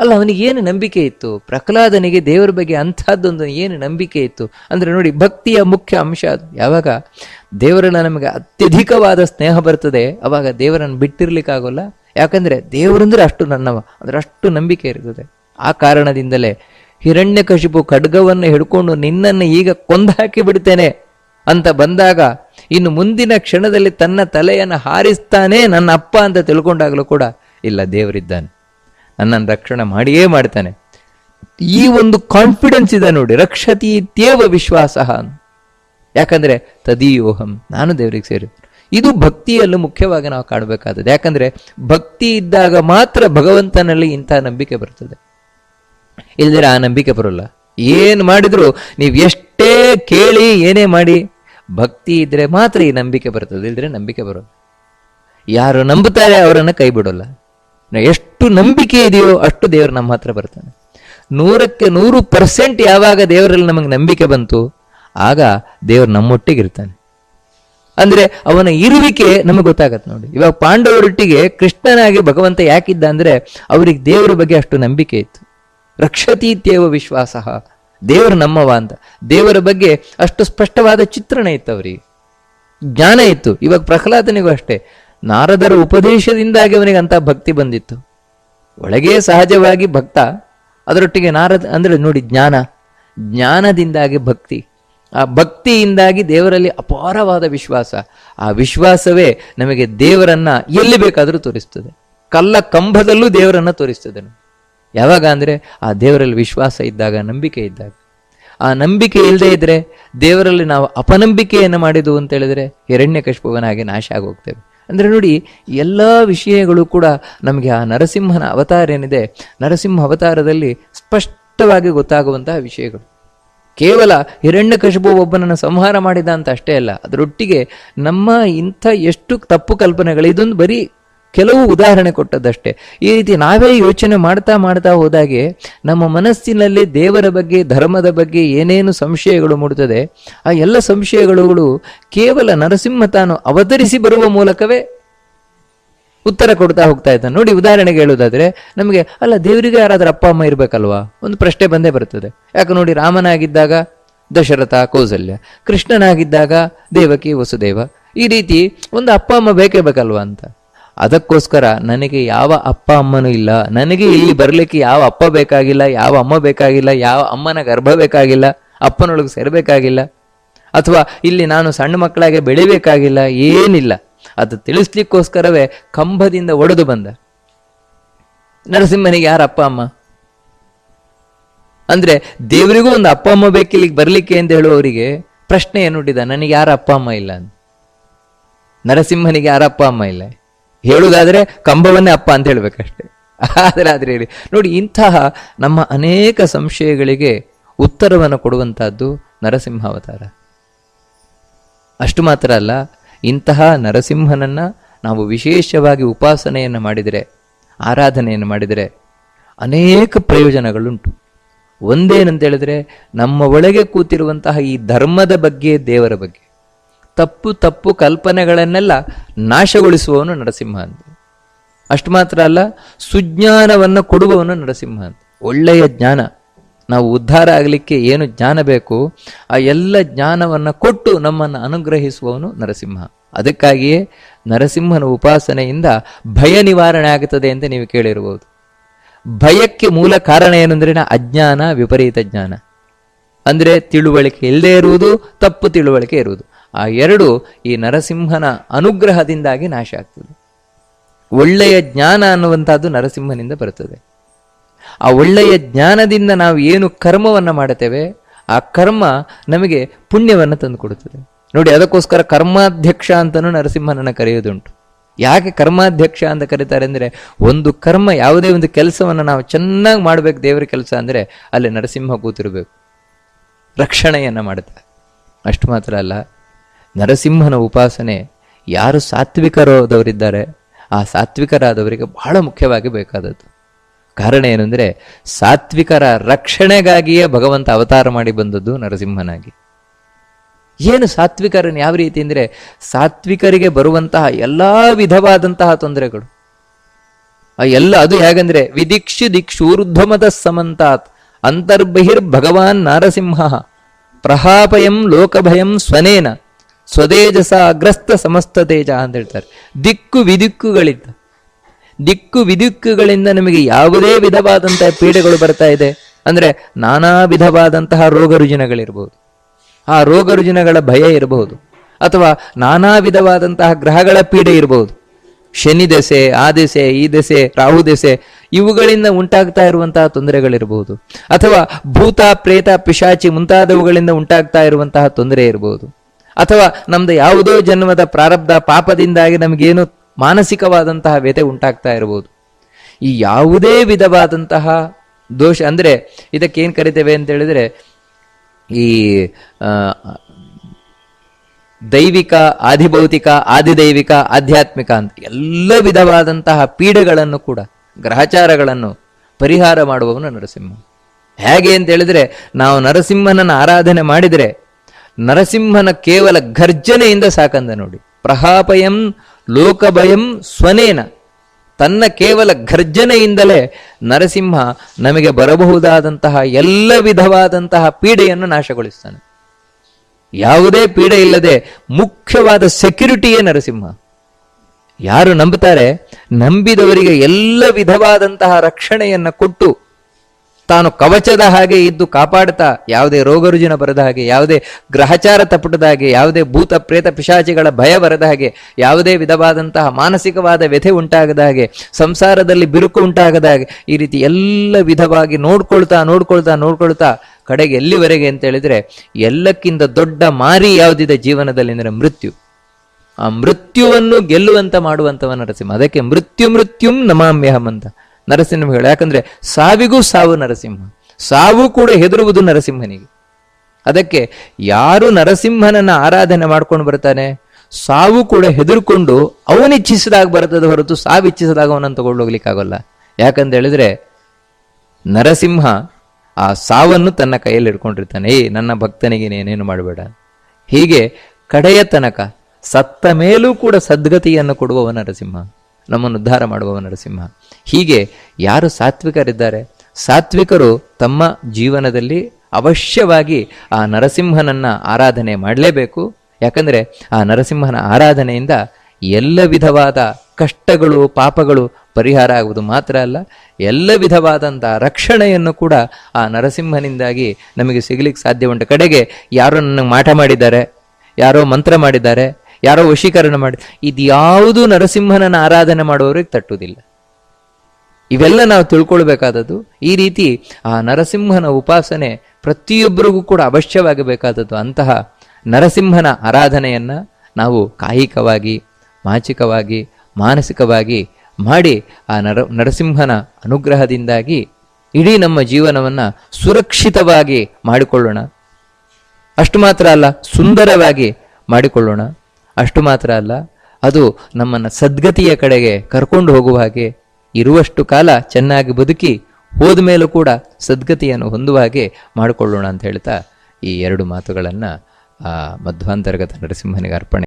ಅಲ್ಲ, ಅವನಿಗೆ ಏನು ನಂಬಿಕೆ ಇತ್ತು? ಪ್ರಹ್ಲಾದನಿಗೆ ದೇವರ ಬಗ್ಗೆ ಅಂಥದ್ದೊಂದು ಏನು ನಂಬಿಕೆ ಇತ್ತು? ಅಂದ್ರೆ ನೋಡಿ, ಭಕ್ತಿಯ ಮುಖ್ಯ ಅಂಶ ಯಾವಾಗ? ದೇವರನ್ನ ನಮಗೆ ಅತ್ಯಧಿಕವಾದ ಸ್ನೇಹ ಬರ್ತದೆ, ಅವಾಗ ದೇವರನ್ನು ಬಿಟ್ಟಿರ್ಲಿಕ್ಕಾಗೋಲ್ಲ ಯಾಕಂದ್ರೆ ದೇವರಂದ್ರೆ ಅಷ್ಟು ನನ್ನವ, ಅಂದರೆ ಅಷ್ಟು ನಂಬಿಕೆ ಇರ್ತದೆ. ಆ ಕಾರಣದಿಂದಲೇ ಹಿರಣ್ಯಕಶಿಪು ಖಡ್ಗವನ್ನು ಹಿಡ್ಕೊಂಡು ನಿನ್ನನ್ನು ಈಗ ಕೊಂದಾಕಿ ಹಾಕಿ ಬಿಡ್ತೇನೆ ಅಂತ ಬಂದಾಗ, ಇನ್ನು ಮುಂದಿನ ಕ್ಷಣದಲ್ಲಿ ತನ್ನ ತಲೆಯನ್ನು ಹಾರಿಸ್ತಾನೆ ನನ್ನ ಅಪ್ಪ ಅಂತ ತಿಳ್ಕೊಂಡಾಗಲೂ ಕೂಡ ಇಲ್ಲ, ದೇವರಿದ್ದಾನೆ. ನನ್ನನ್ನು ರಕ್ಷಣೆ ಮಾಡಿಯೇ ಮಾಡ್ತಾನೆ. ಈ ಒಂದು ಕಾನ್ಫಿಡೆನ್ಸ್ ಇದೆ ನೋಡಿ, ರಕ್ಷತಿ ತೇವ ವಿಶ್ವಾಸ. ಯಾಕಂದ್ರೆ ತದೀಯೋಹಂ, ನಾನು ದೇವರಿಗೆ ಸೇರಿ ಇದು ಭಕ್ತಿಯಲ್ಲೂ ಮುಖ್ಯವಾಗಿ ನಾವು ಕಾಣಬೇಕಾದದ್ದು. ಯಾಕಂದ್ರೆ ಭಕ್ತಿ ಇದ್ದಾಗ ಮಾತ್ರ ಭಗವಂತನಲ್ಲಿ ಇಂಥ ನಂಬಿಕೆ ಬರ್ತದೆ. ಇಲ್ಲದ್ರೆ ಆ ನಂಬಿಕೆ ಬರೋಲ್ಲ. ಏನು ಮಾಡಿದ್ರು ನೀವು ಎಷ್ಟೇ ಕೇಳಿ, ಏನೇ ಮಾಡಿ, ಭಕ್ತಿ ಇದ್ರೆ ಮಾತ್ರ ಈ ನಂಬಿಕೆ ಬರ್ತದೆ. ಇಲ್ದ್ರೆ ನಂಬಿಕೆ ಬರೋಲ್ಲ. ಯಾರು ನಂಬುತ್ತಾರೆ, ಅವರನ್ನು ಕೈ ಬಿಡೋಲ್ಲ. ಎಷ್ಟು ನಂಬಿಕೆ ಇದೆಯೋ ಅಷ್ಟು ದೇವರು ನಮ್ಮ ಹತ್ರ ಬರ್ತಾನೆ. ನೂರಕ್ಕೆ ನೂರು ಪರ್ಸೆಂಟ್ ಯಾವಾಗ ದೇವರಲ್ಲಿ ನಮಗೆ ನಂಬಿಕೆ ಬಂತು, ಆಗ ದೇವರು ನಮ್ಮೊಟ್ಟಿಗಿರ್ತಾನೆ ಅಂದ್ರೆ ಅವನ ಇರುವಿಕೆ ನಮಗೆ ಗೊತ್ತಾಗತ್ತೆ ನೋಡಿ. ಇವಾಗ ಪಾಂಡವರೊಟ್ಟಿಗೆ ಕೃಷ್ಣನಾಗಿ ಭಗವಂತ ಯಾಕಿದ್ದ ಅಂದ್ರೆ ಅವ್ರಿಗೆ ದೇವರ ಬಗ್ಗೆ ಅಷ್ಟು ನಂಬಿಕೆ ಇತ್ತು. ರಕ್ಷತೀತ್ಯವ ವಿಶ್ವಾಸ, ದೇವರು ನಮ್ಮವ ಅಂತ. ದೇವರ ಬಗ್ಗೆ ಅಷ್ಟು ಸ್ಪಷ್ಟವಾದ ಚಿತ್ರಣ ಇತ್ತು ಅವರಿಗೆ. ಜ್ಞಾನ ಇತ್ತು. ಇವಾಗ ಪ್ರಹ್ಲಾದನಿಗೂ ಅಷ್ಟೇ. ನಾರದರ ಉಪದೇಶದಿಂದಾಗಿ ಅವನಿಗೆ ಅಂತ ಭಕ್ತಿ ಬಂದಿತ್ತು. ಒಳಗೆ ಸಹಜವಾಗಿ ಭಕ್ತ, ಅದರೊಟ್ಟಿಗೆ ನಾರದ, ಅಂದರೆ ನೋಡಿ ಜ್ಞಾನ, ಜ್ಞಾನದಿಂದಾಗಿ ಭಕ್ತಿ. ಆ ಭಕ್ತಿಯಿಂದಾಗಿ ದೇವರಲ್ಲಿ ಅಪಾರವಾದ ವಿಶ್ವಾಸ. ಆ ವಿಶ್ವಾಸವೇ ನಮಗೆ ದೇವರನ್ನ ಎಲ್ಲಿ ಬೇಕಾದರೂ ತೋರಿಸ್ತದೆ. ಕಲ್ಲ ಕಂಬದಲ್ಲೂ ದೇವರನ್ನ ತೋರಿಸ್ತದೆ. ಯಾವಾಗ ಅಂದರೆ ಆ ದೇವರಲ್ಲಿ ವಿಶ್ವಾಸ ಇದ್ದಾಗ, ನಂಬಿಕೆ ಇದ್ದಾಗ. ಆ ನಂಬಿಕೆ ಇಲ್ಲದೆ ಇದ್ರೆ ದೇವರಲ್ಲಿ ನಾವು ಅಪನಂಬಿಕೆಯನ್ನು ಮಾಡಿದ್ವು ಅಂತ ಹೇಳಿದ್ರೆ ಹಿರಣ್ಯಕಶ್ಪುವನಾಗಿ ನಾಶ ಆಗೋಗ್ತೇವೆ. ಅಂದ್ರೆ ನೋಡಿ, ಎಲ್ಲ ವಿಷಯಗಳು ಕೂಡ ನಮಗೆ ಆ ನರಸಿಂಹನ ಅವತಾರ ಏನಿದೆ, ನರಸಿಂಹ ಅವತಾರದಲ್ಲಿ ಸ್ಪಷ್ಟವಾಗಿ ಗೊತ್ತಾಗುವಂತಹ ವಿಷಯಗಳು. ಕೇವಲ ಹಿರಣ್ಯಕಶಿಪು ಒಬ್ಬನನ್ನು ಸಂಹಾರ ಮಾಡಿದ ಅಂತ ಅಷ್ಟೇ ಅಲ್ಲ, ಅದರೊಟ್ಟಿಗೆ ನಮ್ಮ ಇಂಥ ಎಷ್ಟು ತಪ್ಪು ಕಲ್ಪನೆಗಳು ಇದೊಂದು ಬರೀ ಕೆಲವು ಉದಾಹರಣೆ ಕೊಟ್ಟದ್ದಷ್ಟೇ. ಈ ರೀತಿ ನಾವೇ ಯೋಚನೆ ಮಾಡ್ತಾ ಮಾಡ್ತಾ ಹೋದಾಗೆ ನಮ್ಮ ಮನಸ್ಸಿನಲ್ಲಿ ದೇವರ ಬಗ್ಗೆ, ಧರ್ಮದ ಬಗ್ಗೆ ಏನೇನು ಸಂಶಯಗಳು ಮೂಡುತ್ತದೆ, ಆ ಎಲ್ಲ ಸಂಶಯಗಳು ಕೇವಲ ನರಸಿಂಹ ತಾನು ಅವತರಿಸಿ ಬರುವ ಮೂಲಕವೇ ಉತ್ತರ ಕೊಡ್ತಾ ಹೋಗ್ತಾ ಇದ್ದಾನೆ. ನೋಡಿ ಉದಾಹರಣೆಗೆ ಹೇಳುವುದಾದ್ರೆ, ನಮಗೆ ಅಲ್ಲ, ದೇವರಿಗೆ ಯಾರಾದ್ರೂ ಅಪ್ಪ, ಅಮ್ಮ ಇರಬೇಕಲ್ವಾ? ಒಂದು ಪ್ರಶ್ನೆ ಬಂದೇ ಬರ್ತದೆ. ಯಾಕೆ ನೋಡಿ, ರಾಮನಾಗಿದ್ದಾಗ ದಶರಥ, ಕೌಸಲ್ಯ, ಕೃಷ್ಣನಾಗಿದ್ದಾಗ ದೇವಕಿ, ವಸುದೇವ. ಈ ರೀತಿ ಒಂದು ಅಪ್ಪ, ಅಮ್ಮ ಬೇಕೇ ಬೇಕಲ್ವಾ ಅಂತ. ಅದಕ್ಕೋಸ್ಕರ ನನಗೆ ಯಾವ ಅಪ್ಪ ಅಮ್ಮನೂ ಇಲ್ಲ. ನನಗೆ ಇಲ್ಲಿ ಬರಲಿಕ್ಕೆ ಯಾವ ಅಪ್ಪ ಬೇಕಾಗಿಲ್ಲ, ಯಾವ ಅಮ್ಮ ಬೇಕಾಗಿಲ್ಲ, ಯಾವ ಅಮ್ಮನ ಗರ್ಭ ಬೇಕಾಗಿಲ್ಲ, ಅಪ್ಪನೊಳಗೆ ಸೇರಬೇಕಾಗಿಲ್ಲ. ಅಥವಾ ಇಲ್ಲಿ ನಾನು ಸಣ್ಣ ಮಕ್ಕಳಾಗೆ ಬೆಳಿಬೇಕಾಗಿಲ್ಲ, ಏನಿಲ್ಲ. ಅದು ತಿಳಿಸ್ಲಿಕ್ಕೋಸ್ಕರವೇ ಕಂಬದಿಂದ ಒಡೆದು ಬಂದ. ನರಸಿಂಹನಿಗೆ ಯಾರ ಅಪ್ಪ ಅಮ್ಮ? ಅಂದ್ರೆ ದೇವರಿಗೂ ಒಂದು ಅಪ್ಪ ಅಮ್ಮ ಬೇಕಿಲ್ಲಿಗೆ ಬರಲಿಕ್ಕೆ ಅಂತ ಹೇಳುವವರಿಗೆ ಪ್ರಶ್ನೆ ಹುಟ್ಟಿದ ನನಗೆ ಯಾರ ಅಪ್ಪ ಅಮ್ಮ ಇಲ್ಲ ನರಸಿಂಹನಿಗೆ ಯಾರ ಅಪ್ಪ ಅಮ್ಮ ಇಲ್ಲ? ಹೇಳುವುದಾದ್ರೆ ಕಂಬವನ್ನೇ ಅಪ್ಪ ಅಂತ ಹೇಳ್ಬೇಕಷ್ಟೆ. ಆದ್ರೆ ಆದ್ರೆ ಹೇಳಿ. ನೋಡಿ, ಇಂತಹ ನಮ್ಮ ಅನೇಕ ಸಂಶಯಗಳಿಗೆ ಉತ್ತರವನ್ನು ಕೊಡುವಂತಹದ್ದು ನರಸಿಂಹಾವತಾರ. ಅಷ್ಟು ಮಾತ್ರ ಅಲ್ಲ, ಇಂತಹ ನರಸಿಂಹನನ್ನ ನಾವು ವಿಶೇಷವಾಗಿ ಉಪಾಸನೆಯನ್ನು ಮಾಡಿದರೆ, ಆರಾಧನೆಯನ್ನು ಮಾಡಿದರೆ ಅನೇಕ ಪ್ರಯೋಜನಗಳುಂಟು. ಒಂದೇನಂತ ಹೇಳಿದ್ರೆ, ನಮ್ಮ ಒಳಗೆ ಕೂತಿರುವಂತಹ ಈ ಧರ್ಮದ ಬಗ್ಗೆ, ದೇವರ ಬಗ್ಗೆ. ತಪ್ಪು ತಪ್ಪು ಕಲ್ಪನೆಗಳನ್ನೆಲ್ಲ ನಾಶಗೊಳಿಸುವವನು ನರಸಿಂಹ ಅಂತ ಅಷ್ಟು ಮಾತ್ರ ಅಲ್ಲ, ಸುಜ್ಞಾನವನ್ನು ಕೊಡುವವನು ನರಸಿಂಹ ಅಂತ ಒಳ್ಳೆಯ ಜ್ಞಾನ. ನಾವು ಉದ್ಧಾರ ಆಗಲಿಕ್ಕೆ ಏನು ಜ್ಞಾನ ಬೇಕು, ಆ ಎಲ್ಲ ಜ್ಞಾನವನ್ನು ಕೊಟ್ಟು ನಮ್ಮನ್ನು ಅನುಗ್ರಹಿಸುವವನು ನರಸಿಂಹ. ಅದಕ್ಕಾಗಿಯೇ ನರಸಿಂಹನ ಉಪಾಸನೆಯಿಂದ ಭಯ ನಿವಾರಣೆ ಆಗುತ್ತದೆ ಅಂತ ನೀವು ಕೇಳಿರಬಹುದು. ಭಯಕ್ಕೆ ಮೂಲ ಕಾರಣ ಏನಂದ್ರೆ ಅಜ್ಞಾನ, ವಿಪರೀತ ಜ್ಞಾನ. ಅಂದರೆ ತಿಳುವಳಿಕೆ ಇಲ್ಲದೆ ಇರುವುದು, ತಪ್ಪು ತಿಳುವಳಿಕೆ ಇರುವುದು. ಆ ಎರಡು ಈ ನರಸಿಂಹನ ಅನುಗ್ರಹದಿಂದಾಗಿ ನಾಶ ಆಗ್ತದೆ. ಒಳ್ಳೆಯ ಜ್ಞಾನ ಅನ್ನುವಂಥದ್ದು ನರಸಿಂಹನಿಂದ ಬರುತ್ತದೆ. ಆ ಒಳ್ಳೆಯ ಜ್ಞಾನದಿಂದ ನಾವು ಏನು ಕರ್ಮವನ್ನು ಮಾಡುತ್ತೇವೆ, ಆ ಕರ್ಮ ನಮಗೆ ಪುಣ್ಯವನ್ನು ತಂದುಕೊಡುತ್ತದೆ ನೋಡಿ, ಅದಕ್ಕೋಸ್ಕರ ಕರ್ಮಾಧ್ಯಕ್ಷ ಅಂತಲೂ ನರಸಿಂಹನನ್ನು ಕರೆಯೋದುಂಟು ಯಾಕೆ ಕರ್ಮಾಧ್ಯಕ್ಷ ಅಂತ ಕರೀತಾರೆ ಅಂದರೆ, ಒಂದು ಕರ್ಮ ಯಾವುದೇ ಒಂದು ಕೆಲಸವನ್ನು ನಾವು ಚೆನ್ನಾಗಿ ಮಾಡಬೇಕು, ದೇವರ ಕೆಲಸ ಅಂದರೆ ಅಲ್ಲಿ ನರಸಿಂಹ ಕೂತಿರಬೇಕು. ರಕ್ಷಣೆಯನ್ನು ಮಾಡುತ್ತೆ ಅಷ್ಟು ಮಾತ್ರ ಅಲ್ಲ. ನರಸಿಂಹನ ಉಪಾಸನೆ ಯಾರು ಸಾತ್ವಿಕರಾದವರಿದ್ದಾರೆ, ಆ ಸಾತ್ವಿಕರಾದವರಿಗೆ ಬಹಳ ಮುಖ್ಯವಾಗಿ ಬೇಕಾದದ್ದು. ಕಾರಣ ಏನಂದರೆ, ಸಾತ್ವಿಕರ ರಕ್ಷಣೆಗಾಗಿಯೇ ಭಗವಂತ ಅವತಾರ ಮಾಡಿ ಬಂದದ್ದು ನರಸಿಂಹನಾಗಿ. ಏನು ಸಾತ್ವಿಕರನ್ನು ಯಾವ ರೀತಿ ಅಂದರೆ, ಸಾತ್ವಿಕರಿಗೆ ಬರುವಂತಹ ಎಲ್ಲ ವಿಧವಾದಂತಹ ತೊಂದರೆಗಳು. ಆ ಎಲ್ಲ ಅದು ಹೇಗಂದ್ರೆ, ವಿದಿಕ್ಷು ದಿಕ್ಷೂರ್ಧ್ವಮದ ಸಮಂತಾತ್ ಅಂತರ್ಬಹಿರ್ ಭಗವಾನ್ ನಾರಸಿಂಹ, ಪ್ರಹಾಪಯಂ ಲೋಕಭಯಂ ಸ್ವನೇನ ಸ್ವದೇಜಸ ಅಗ್ರಸ್ತ ಸಮಸ್ತ ತೇಜ ಅಂತ ಹೇಳ್ತಾರೆ. ದಿಕ್ಕು ವಿದಿಕ್ಕುಗಳಿಂದ. ದಿಕ್ಕು ವಿದಿಕ್ಕುಗಳಿಂದ ನಮಗೆ ಯಾವುದೇ ವಿಧವಾದಂತಹ ಪೀಡೆಗಳು ಬರ್ತಾ ಇದೆ. ಅಂದ್ರೆ ನಾನಾ ವಿಧವಾದಂತಹ ರೋಗ ರುಜಿನಗಳಿರಬಹುದು ಆ ರೋಗ ರುಜಿನಗಳ ಭಯ ಇರಬಹುದು. ಅಥವಾ ನಾನಾ ವಿಧವಾದಂತಹ ಗ್ರಹಗಳ ಪೀಡೆ ಇರಬಹುದು. ಶನಿ ದೆಸೆ, ಆ ದೆಸೆ, ಈ ದೆಸೆ, ರಾಹು ದೆಸೆ, ಇವುಗಳಿಂದ ಉಂಟಾಗ್ತಾ ಇರುವಂತಹ ತೊಂದರೆಗಳಿರಬಹುದು ಅಥವಾ ಭೂತ, ಪ್ರೇತ, ಪಿಶಾಚಿ ಮುಂತಾದವುಗಳಿಂದ ಉಂಟಾಗ್ತಾ ಇರುವಂತಹ ತೊಂದರೆ ಇರಬಹುದು. ಅಥವಾ ನಮ್ದು ಯಾವುದೋ ಜನ್ಮದ ಪ್ರಾರಬ್ಧ ಪಾಪದಿಂದಾಗಿ ನಮಗೇನು ಮಾನಸಿಕವಾದಂತಹ ವ್ಯತೆ ಉಂಟಾಗ್ತಾ ಇರಬಹುದು. ಈ ಯಾವುದೇ ವಿಧವಾದಂತಹ ದೋಷ, ಅಂದ್ರೆ ಇದಕ್ಕೇನು ಕರಿತೇವೆ ಅಂತ ಹೇಳಿದ್ರೆ, ಈ ದೈವಿಕ ಆದಿಭೌತಿಕ ಆದಿದೈವಿಕ, ಆಧ್ಯಾತ್ಮಿಕ ಅಂತ ಎಲ್ಲ ವಿಧವಾದಂತಹ ಪೀಡೆಗಳನ್ನು ಕೂಡ, ಗ್ರಹಚಾರಗಳನ್ನು ಪರಿಹಾರ ಮಾಡುವವನು ನರಸಿಂಹ. ಹೇಗೆ ಅಂತ ಹೇಳಿದ್ರೆ, ನಾವು ನರಸಿಂಹನನ್ನು ಆರಾಧನೆ ಮಾಡಿದರೆ ನರಸಿಂಹನ ಕೇವಲ ಘರ್ಜನೆಯಿಂದ ಸಾಕಂದ ನೋಡಿ. ಪ್ರಹಾಪಯಂ ಲೋಕಭಯಂ ಸ್ವನೇನ. ತನ್ನ ಕೇವಲ ಘರ್ಜನೆಯಿಂದಲೇ ನರಸಿಂಹ ನಮಗೆ ಬರಬಹುದಾದಂತಹ ಎಲ್ಲ ವಿಧವಾದಂತಹ ಪೀಡೆಯನ್ನು ನಾಶಗೊಳಿಸ್ತಾನೆ. ಯಾವುದೇ ಪೀಡೆ ಇಲ್ಲದೆ ಮುಖ್ಯವಾದ ಸೆಕ್ಯುರಿಟಿಯೇ ನರಸಿಂಹ. ಯಾರು ನಂಬುತ್ತಾರೆ ನಂಬಿದವರಿಗೆ ಎಲ್ಲ ವಿಧವಾದಂತಹ ರಕ್ಷಣೆಯನ್ನು ಕೊಟ್ಟು ತಾನು ಕವಚದ ಹಾಗೆ ಇದ್ದು ಕಾಪಾಡ್ತಾ, ಯಾವುದೇ ರೋಗರುಜಿನ ಬರದ ಹಾಗೆ, ಯಾವುದೇ ಗ್ರಹಚಾರ ತಪ್ಪುಟದ ಹಾಗೆ, ಯಾವುದೇ ಭೂತ ಪ್ರೇತ ಪಿಶಾಚಿಗಳ ಭಯ ಬರದ ಹಾಗೆ, ಯಾವುದೇ ವಿಧವಾದಂತಹ ಮಾನಸಿಕವಾದ ವ್ಯಥೆ ಉಂಟಾಗದ ಹಾಗೆ, ಸಂಸಾರದಲ್ಲಿ ಬಿರುಕು ಉಂಟಾಗದ ಹಾಗೆ, ಈ ರೀತಿ ಎಲ್ಲ ವಿಧವಾಗಿ ನೋಡ್ಕೊಳ್ತಾ ನೋಡ್ಕೊಳ್ತಾ ನೋಡ್ಕೊಳ್ತಾ ಕಡೆಗೆ ಎಲ್ಲಿವರೆಗೆ ಅಂತ ಹೇಳಿದ್ರೆ ಎಲ್ಲಕ್ಕಿಂತ ದೊಡ್ಡ ಮಾರಿ ಯಾವುದಿದೆ ಜೀವನದಲ್ಲಿ ಅಂದರೆ ಮೃತ್ಯು. ಆ ಮೃತ್ಯುವನ್ನು ಗೆಲ್ಲುವಂತ ಮಾಡುವಂತವ ನರಸಿಂಹ. ಅದಕ್ಕೆ ಮೃತ್ಯು ಮೃತ್ಯುಂ ನಮಾಮ್ಯಹಂ ಅಂತ. ನರಸಿಂಹ ಹೇಳ ಯಾಕಂದ್ರೆ ಸಾವಿಗೂ ಸಾವು ನರಸಿಂಹ. ಸಾವು ಕೂಡ ಹೆದರುವುದು ನರಸಿಂಹನಿಗೆ. ಅದಕ್ಕೆ ಯಾರು ನರಸಿಂಹನನ್ನ ಆರಾಧನೆ ಮಾಡ್ಕೊಂಡು ಬರ್ತಾನೆ? ಸಾವು ಕೂಡ ಹೆದರ್ಕೊಂಡು ಅವನಿಚ್ಛಿಸಿದಾಗ ಬರ್ತದೆ ಹೊರತು ಸಾವು ಇಚ್ಛಿಸಿದಾಗ ಅವನನ್ನು ತಗೊಂಡೋಗ್ಲಿಕ್ಕಾಗಲ್ಲ ಯಾಕಂತ ಹೇಳಿದ್ರೆ ನರಸಿಂಹ ಆ ಸಾವನ್ನು ತನ್ನ ಕೈಯಲ್ಲಿ ಹಿಡ್ಕೊಂಡಿರ್ತಾನೆ ಏ, ನನ್ನ ಭಕ್ತನಿಗೆ ಏನೇನು ಮಾಡಬೇಡ. ಹೀಗೆ ಕಡೆಯ ತನಕ ಸತ್ತ ಮೇಲೂ ಕೂಡ ಸದ್ಗತಿಯನ್ನು ಕೊಡುವವ ನರಸಿಂಹ. ನಮ್ಮನ್ನು ಉದ್ಧಾರ ಮಾಡುವವ ನರಸಿಂಹ. ಹೀಗೆ ಯಾರು ಸಾತ್ವಿಕರಿದ್ದಾರೆ? ಸಾತ್ವಿಕರು ತಮ್ಮ ಜೀವನದಲ್ಲಿ ಅವಶ್ಯವಾಗಿ ಆ ನರಸಿಂಹನನ್ನ ಆರಾಧನೆ ಮಾಡಲೇಬೇಕು. ಯಾಕಂದರೆ ಆ ನರಸಿಂಹನ ಆರಾಧನೆಯಿಂದ ಎಲ್ಲ ವಿಧವಾದ ಕಷ್ಟಗಳು, ಪಾಪಗಳು ಪರಿಹಾರ ಆಗುವುದು ಮಾತ್ರ ಅಲ್ಲ, ಎಲ್ಲ ವಿಧವಾದಂಥ ರಕ್ಷಣೆಯನ್ನು ಕೂಡ ಆ ನರಸಿಂಹನಿಂದಾಗಿ ನಮಗೆ ಸಿಗಲಿಕ್ಕೆ ಸಾಧ್ಯ ಉಂಟು ಕಡೆಗೆ ಯಾರೋ ನನಗೆ ಮಾಟ ಮಾಡಿದ್ದಾರೆ, ಯಾರೋ ಮಂತ್ರ ಮಾಡಿದ್ದಾರೆ, ಯಾರೋ ವಶೀಕರಣ ಮಾಡಿ, ಇದ್ಯಾವುದು ನರಸಿಂಹನನ್ನು ಆರಾಧನೆ ಮಾಡುವವರಿಗೆ ತಟ್ಟುವುದಿಲ್ಲ. ಇವೆಲ್ಲ ನಾವು ತಿಳ್ಕೊಳ್ಬೇಕಾದದ್ದು. ಈ ರೀತಿ ಆ ನರಸಿಂಹನ ಉಪಾಸನೆ ಪ್ರತಿಯೊಬ್ಬರಿಗೂ ಕೂಡ ಅವಶ್ಯವಾಗಿ ಬೇಕಾದದ್ದು ಅಂತಹ ನರಸಿಂಹನ ಆರಾಧನೆಯನ್ನ ನಾವು ಕಾಯಿಕವಾಗಿ, ಮಾನಸಿಕವಾಗಿ ಮಾನಸಿಕವಾಗಿ ಮಾಡಿ ಆ ನರ, ನರಸಿಂಹನ ಅನುಗ್ರಹದಿಂದಾಗಿ ಇಡೀ ನಮ್ಮ ಜೀವನವನ್ನ ಸುರಕ್ಷಿತವಾಗಿ ಮಾಡಿಕೊಳ್ಳೋಣ. ಅಷ್ಟು ಮಾತ್ರ ಅಲ್ಲ, ಸುಂದರವಾಗಿ ಮಾಡಿಕೊಳ್ಳೋಣ. ಅಷ್ಟು ಮಾತ್ರ ಅಲ್ಲ, ಅದು ನಮ್ಮನ್ನು ಸದ್ಗತಿಯ ಕಡೆಗೆ ಕರ್ಕೊಂಡು ಹೋಗುವ ಹಾಗೆ ಇರುವಷ್ಟು ಕಾಲ ಚೆನ್ನಾಗಿ ಬದುಕಿ ಹೋದ ಮೇಲೂ ಕೂಡ ಸದ್ಗತಿಯನ್ನು ಹೊಂದುವ ಹಾಗೆ ಮಾಡಿಕೊಳ್ಳೋಣ ಅಂತ ಹೇಳ್ತಾ ಈ ಎರಡು ಮಾತುಗಳನ್ನು ಮಧ್ವಾಂತರ್ಗತ ನರಸಿಂಹನಿಗೆ ಅರ್ಪಣೆ